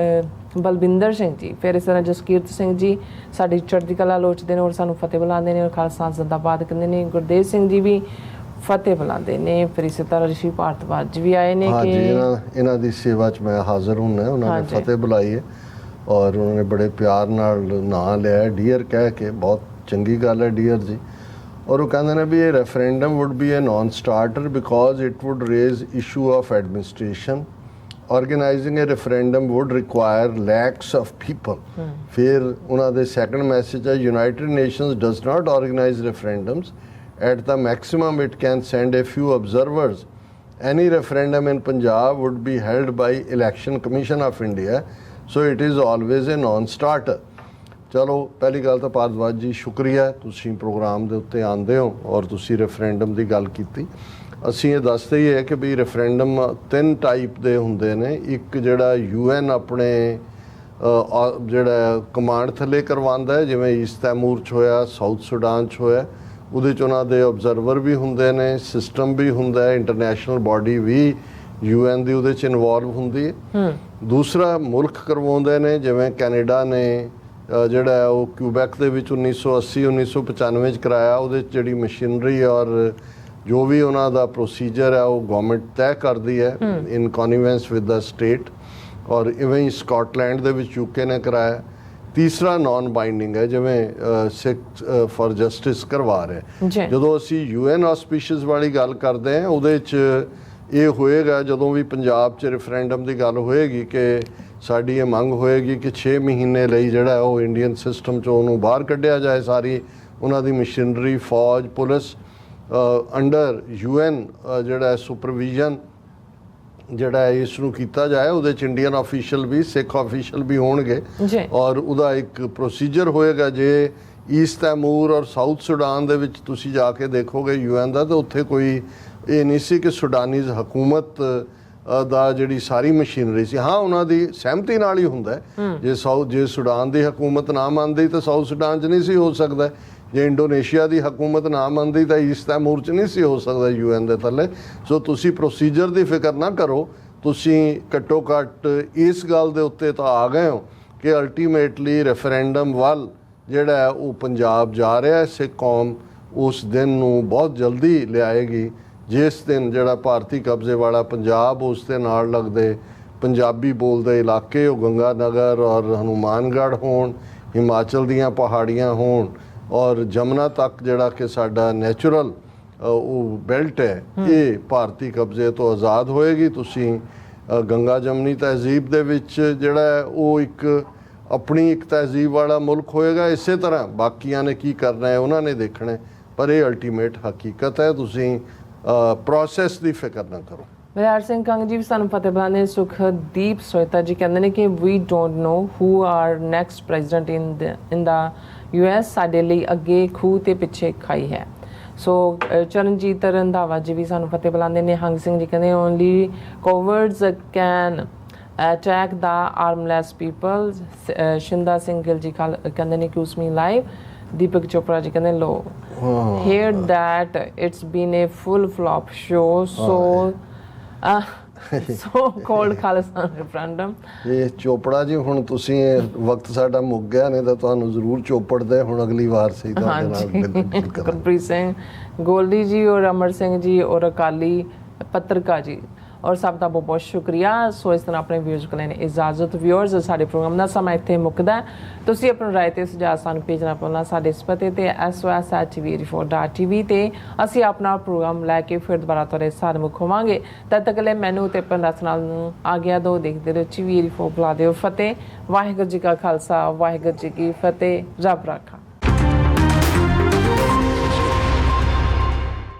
ਬਲਬਿੰਦਰ ਸਿੰਘ ਜੀ ਫਿਰ ਇਸ ਤਰ੍ਹਾਂ ਜਸਕੀਰਤ ਸਿੰਘ ਜੀ ਸਾਡੀ ਚੜ੍ਹਦੀ ਕਲਾ ਲੋਚਦੇ ਨੇ ਔਰ ਸਾਨੂੰ ਫਤਿਹ ਬੁਲਾਉਂਦੇ ਨੇ ਔਰ ਖਾਲਸਾ ਜ਼ਿੰਦਾਬਾਦ ਕਹਿੰਦੇ ਨੇ ਗੁਰਦੇਵ ਸਿੰਘ ਜੀ ਵੀ ਫਤਿਹ ਬੁਲਾਉਂਦੇ ਨੇ ਫਿਰ ਇਸੇ ਤਰ੍ਹਾਂ ਰਿਸ਼ੀ ਭਾਰਤਵਾਜ ਜੀ ਵੀ ਆਏ ਨੇ ਹਾਂ ਜੀ ਕਿ ਇਹਨਾਂ ਦੀ ਸੇਵਾ 'ਚ ਮੈਂ ਹਾਜ਼ਰ ਹੁੰਨਾ ਉਹਨਾਂ ਨੇ। ਫਤਿਹ ਬੁਲਾਈ ਹੈ ਔਰ ਉਹਨਾਂ ਨੇ ਬੜੇ ਪਿਆਰ ਨਾਲ ਨਾਂ ਲਿਆ ਡੀਅਰ ਕਹਿ ਕੇ ਬਹੁਤ ਚੰਗੀ ਗੱਲ ਹੈ ਡੀਅਰ ਜੀ ਔਰ ਉਹ ਕਹਿੰਦੇ ਨੇ ਵੀ ਇਹ referendum would be a non starter because it would raise issue of administration organising a referendum would require lakhs of people ਫਿਰ ਉਹਨਾਂ ਦੇ ਸੈਕੰਡ ਮੈਸੇਜ ਹੈ United Nations does not organise referendums at the maximum it can send a few observers any referendum in Punjab would be held by Election Commission of India so it is always a non starter ਚਲੋ ਪਹਿਲੀ ਗੱਲ ਤਾਂ ਪਾਰਦਵਾਜ ਜੀ ਸ਼ੁਕਰੀਆ ਤੁਸੀਂ programme ਦੇ ਉੱਤੇ ਆਂਦੇ ਹੋ ਔਰ ਤੁਸੀਂ ਰੈਫਰੈਂਡਮ ਦੀ ਗੱਲ ਕੀਤੀ ਅਸੀਂ ਇਹ ਦੱਸਦੇ ਹੀ ਹੈ ਕਿ ਵੀ ਰੈਫਰੈਂਡਮ ਤਿੰਨ ਟਾਈਪ ਦੇ ਹੁੰਦੇ ਨੇ। ਇੱਕ ਜਿਹੜਾ ਯੂਐਨ ਆਪਣੇ ਜਿਹੜਾ ਕਮਾਂਡ ਥੱਲੇ ਕਰਵਾਉਂਦਾ ਹੈ ਜਿਵੇਂ ਈਸਟ ਤੈਮੂਰ ਚ ਹੋਇਆ ਸਾਊਥ ਸੁਡਾਨ ਚ ਹੋਇਆ ਉਹਦੇ ਚ ਉਹਨਾਂ ਦੇ ਆਬਜ਼ਰਵਰ ਵੀ ਹੁੰਦੇ ਨੇ ਸਿਸਟਮ ਵੀ ਹੁੰਦਾ ਹੈ ਇੰਟਰਨੈਸ਼ਨਲ ਬਾਡੀ ਵੀ ਯੂਐਨ ਦੀ ਉਹਦੇ ਚ ਇਨਵੋਲਵ ਹੁੰਦੀ ਹੈ। ਦੂਸਰਾ ਮੁਲਕ ਕਰਵਾਉਂਦੇ ਨੇ ਜਿਵੇਂ ਕੈਨੇਡਾ ਨੇ ਜਿਹੜਾ ਉਹ ਕਿਊਬੈਕ ਦੇ ਵਿੱਚ 1980 1995 ਚ ਕਰਾਇਆ ਉਹਦੇ 'ਚ ਜਿਹੜੀ ਮਸ਼ੀਨਰੀ ਔਰ ਜੋ ਵੀ ਉਹਨਾਂ ਦਾ ਪ੍ਰੋਸੀਜਰ ਹੈ ਉਹ ਗਵਰਨਮੈਂਟ ਤੈਅ ਕਰਦੀ ਹੈ in convenience with the state ਔਰ ਇਵੇਂ ਹੀ ਸਕਾਟਲੈਂਡ ਦੇ ਵਿੱਚ ਯੂਕੇ ਨੇ ਕਰਾਇਆ। ਤੀਸਰਾ ਨਾਨ ਬਾਈਂਡਿੰਗ ਹੈ ਜਿਵੇਂ ਸਿੱਖ ਫॉर ਜਸਟਿਸ ਕਰਵਾ ਰਿਹਾ ਜਦੋਂ ਅਸੀਂ ਯੂਐਨ ਆਸਪੀਸ਼ੀਜ਼ ਵਾਲੀ ਗੱਲ ਕਰਦੇ ਹਾਂ ਉਹਦੇ 'ਚ ਇਹ ਹੋਏਗਾ ਜਦੋਂ ਵੀ ਪੰਜਾਬ 'ਚ ਰੈਫਰੈਂਡਮ ਦੀ ਗੱਲ ਹੋਏਗੀ ਕਿ ਸਾਡੀ ਇਹ ਮੰਗ ਹੋਏਗੀ ਕਿ 6 ਮਹੀਨੇ ਲਈ ਜਿਹੜਾ ਉਹ ਇੰਡੀਅਨ ਸਿਸਟਮ 'ਚੋਂ ਉਹਨੂੰ ਬਾਹਰ ਕੱਢਿਆ ਜਾਏ ਸਾਰੀ ਉਹਨਾਂ ਦੀ ਮਸ਼ੀਨਰੀ ਫੌਜ ਪੁਲਿਸ ਅੰਡਰ ਯੂਐਨ ਜਿਹੜਾ ਸੁਪਰਵੀਜ਼ਨ ਜਿਹੜਾ ਇਸ ਨੂੰ ਕੀਤਾ ਜਾਏ। ਉਹਦੇ ਚ ਇੰਡੀਅਨ ਆਫੀਸ਼ੀਅਲ ਵੀ ਸਿੱਖ ਆਫੀਸ਼ੀਅਲ ਵੀ ਹੋਣਗੇ। ਔਰ ਉਹਦਾ ਇੱਕ ਪ੍ਰੋਸੀਜਰ ਹੋਏਗਾ ਜੇ ਈਸਟ ਤੈਮੂਰ ਔਰ ਸਾਊਥ ਸੁਡਾਨ ਦੇ ਵਿੱਚ ਤੁਸੀਂ ਜਾ ਕੇ ਦੇਖੋਗੇ ਯੂਐਨ ਦਾ ਤਾਂ ਉੱਥੇ ਕੋਈ ਇਹ ਨਹੀਂ ਸੀ ਕਿ ਸੁਡਾਨੀਜ਼ ਹਕੂਮਤ ਦਾ ਜਿਹੜੀ ਸਾਰੀ ਮਸ਼ੀਨਰੀ ਸੀ। ਹਾਂ ਉਹਨਾਂ ਦੀ ਸਹਿਮਤੀ ਨਾਲ ਹੀ ਹੁੰਦਾ। ਜੇ ਸਾਊਥ ਜੇ ਸੁਡਾਨ ਦੀ ਹਕੂਮਤ ਨਾ ਮੰਨਦੀ ਤਾਂ ਸਾਊਥ ਸੁਡਾਨ 'ਚ ਨਹੀਂ ਸੀ ਹੋ ਸਕਦਾ। ਜੇ ਇੰਡੋਨੇਸ਼ੀਆ ਦੀ ਹਕੂਮਤ ਨਾ ਮੰਨਦੀ ਤਾਂ ਈਸਟ ਤੈਮੂਰ 'ਚ ਨਹੀਂ ਸੀ ਹੋ ਸਕਦਾ ਯੂਐਨ ਦੇ ਥੱਲੇ। ਸੋ ਤੁਸੀਂ ਪ੍ਰੋਸੀਜਰ ਦੀ ਫਿਕਰ ਨਾ ਕਰੋ। ਤੁਸੀਂ ਘੱਟੋ ਘੱਟ ਇਸ ਗੱਲ ਦੇ ਉੱਤੇ ਤਾਂ ਆ ਗਏ ਹੋ ਕਿ ਅਲਟੀਮੇਟਲੀ ਰੈਫਰੈਂਡਮ ਵੱਲ ਜਿਹੜਾ ਉਹ ਪੰਜਾਬ ਜਾ ਰਿਹਾ ਹੈ। ਸਿੱਖ ਕੌਮ ਉਸ ਦਿਨ ਨੂੰ ਬਹੁਤ ਜਲਦੀ ਲਿਆਏਗੀ। ਜਿਸ ਦਿਨ ਜਿਹੜਾ ਭਾਰਤੀ ਕਬਜ਼ੇ ਵਾਲਾ ਪੰਜਾਬ ਉਸ ਦੇ ਨਾਲ ਲੱਗਦੇ ਪੰਜਾਬੀ ਬੋਲਦੇ ਇਲਾਕੇ, ਉਹ ਗੰਗਾ ਨਗਰ ਔਰ ਹਨੂਮਾਨਗੜ੍ਹ ਹੋਣ, ਹਿਮਾਚਲ ਦੀਆਂ ਪਹਾੜੀਆਂ ਹੋਣ ਔਰ ਜਮਨਾ ਤੱਕ ਜਿਹੜਾ ਕਿ ਸਾਡਾ ਨੈਚੁਰਲ ਉਹ ਬੈਲਟ ਹੈ ਇਹ ਭਾਰਤੀ ਕਬਜ਼ੇ ਤੋਂ ਆਜ਼ਾਦ ਹੋਏਗੀ। ਤੁਸੀਂ ਗੰਗਾ ਜਮਨੀ ਤਹਿਜ਼ੀਬ ਦੇ ਵਿੱਚ ਜਿਹੜਾ ਉਹ ਇੱਕ ਆਪਣੀ ਇੱਕ ਤਹਿਜ਼ੀਬ ਵਾਲਾ ਮੁਲਕ ਹੋਏਗਾ। ਇਸੇ ਤਰ੍ਹਾਂ ਬਾਕੀਆਂ ਨੇ ਕੀ ਕਰਨਾ ਹੈ ਉਹਨਾਂ ਨੇ ਦੇਖਣਾ ਪਰ ਇਹ ਅਲਟੀਮੇਟ ਹਕੀਕਤ ਹੈ। ਤੁਸੀਂ ਪ੍ਰੋਸੈਸ ਦੀ ਫਿਕਰ ਨਾ ਕਰੋ। ਵਿਰਾਜ ਸਿੰਘ ਕੰਗ ਜੀ ਵੀ ਸਾਨੂੰ ਫਤਿਹ ਬੁਲਾਉਂਦੇ ਨੇ। ਸੁਖਦੀਪ ਸੋਇਤਾ ਜੀ ਕਹਿੰਦੇ ਨੇ ਕਿ we don't know who are next president in in the US ਸਾਡੇ ਲਈ ਅੱਗੇ ਖੂਹ ਤੇ ਪਿੱਛੇ ਖਾਈ ਹੈ। ਸੋ ਅ, ਚਰਨਜੀਤ ਰੰਧਾਵਾ ਜੀ ਵੀ ਸਾਨੂੰ ਫਤਿਹ ਬੁਲਾਉਂਦੇ ਨੇ। ਹੰਗ ਸਿੰਘ ਜੀ ਕਹਿੰਦੇ only cowards can attack the armless people Shinda Singh Gill ji ਕਹਿੰਦੇ ਨੇ ਕਿ ਉਸਮੀ ਲਾਈਵ। ਦੀਪਕ ਚੋਪੜਾ ਜੀ ਕਹਿੰਦੇ ਲੋ heard that it's been a full flop show so so called Khalistan referendum. ਇਹ ਚੋਪੜਾ ਜੀ ਹੁਣ ਤੁਸੀਂ ਇਹ ਵਕਤ ਸਾਡਾ ਮੁੱਕ ਗਿਆ ਨਹੀਂ ਤਾਂ ਤੁਹਾਨੂੰ ਜ਼ਰੂਰ ਚੋਪੜਦੇ ਹੁਣ ਅਗਲੀ ਵਾਰ ਸਹੀ ਬਿਲਕੁਲ ਕਰਾਂਗੇ। ਗੁਰਪ੍ਰੀਤ ਸਿੰਘ ਗੋਲਡੀ ਜੀ ਔਰ ਅਮਰ ਸਿੰਘ ਜੀ ਔਰ ਅਕਾਲੀ ਪੱਤਰਕਾ ਜੀ। ਔਰ ਸਭ ਦਾ ਬਹੁਤ ਬਹੁਤ ਸ਼ੁਕਰੀਆ ਸੋ ਇਸ ਤਰ੍ਹਾਂ ਆਪਣੇ ਵਿਊਜ਼ ਕੋਲ ਨੇ ਇਜਾਜ਼ਤ ਵਿਊਅਰਸ ਸਾਡੇ ਪ੍ਰੋਗਰਾਮ ਦਾ ਸਮਾਂ ਇੱਥੇ ਮੁੱਕਦਾ ਤੁਸੀਂ ਆਪਣੀ ਰਾਏ ਤੇ ਸੁਝਾਅ ਸਾਨੂੰ ਭੇਜਣਾ ਪਾਉਣਾ ਸਾਡੇ ਇਸ ਪਤੇ ਤੇ sos@tv4.tv ਤੇ ਅਸੀਂ ਆਪਣਾ ਪ੍ਰੋਗਰਾਮ ਲੈ ਕੇ ਫਿਰ ਦੁਬਾਰਾ ਤੁਹਾਡੇ ਸਾਹਮਣੇ ਮੁਖ ਹੋਵਾਂਗੇ ਤਦ ਤੱਕ ਲਈ ਮੈਨੂੰ ਤੇ ਪੰਡਤ ਨਾਲ ਨੂੰ ਆ ਗਿਆ ਦੋ ਦੇਖਦੇ ਰਹੋ ਟੀਵੀ 4 ਬੁਲਾ ਦਿਓ ਫਤਿਹ ਵਾਹਿਗੁਰੂ ਜੀ ਕਾ ਖਾਲਸਾ ਵਾਹਿਗੁਰੂ ਜੀ ਕੀ ਫਤਿਹ ਰੱਬ ਰਾਖਾ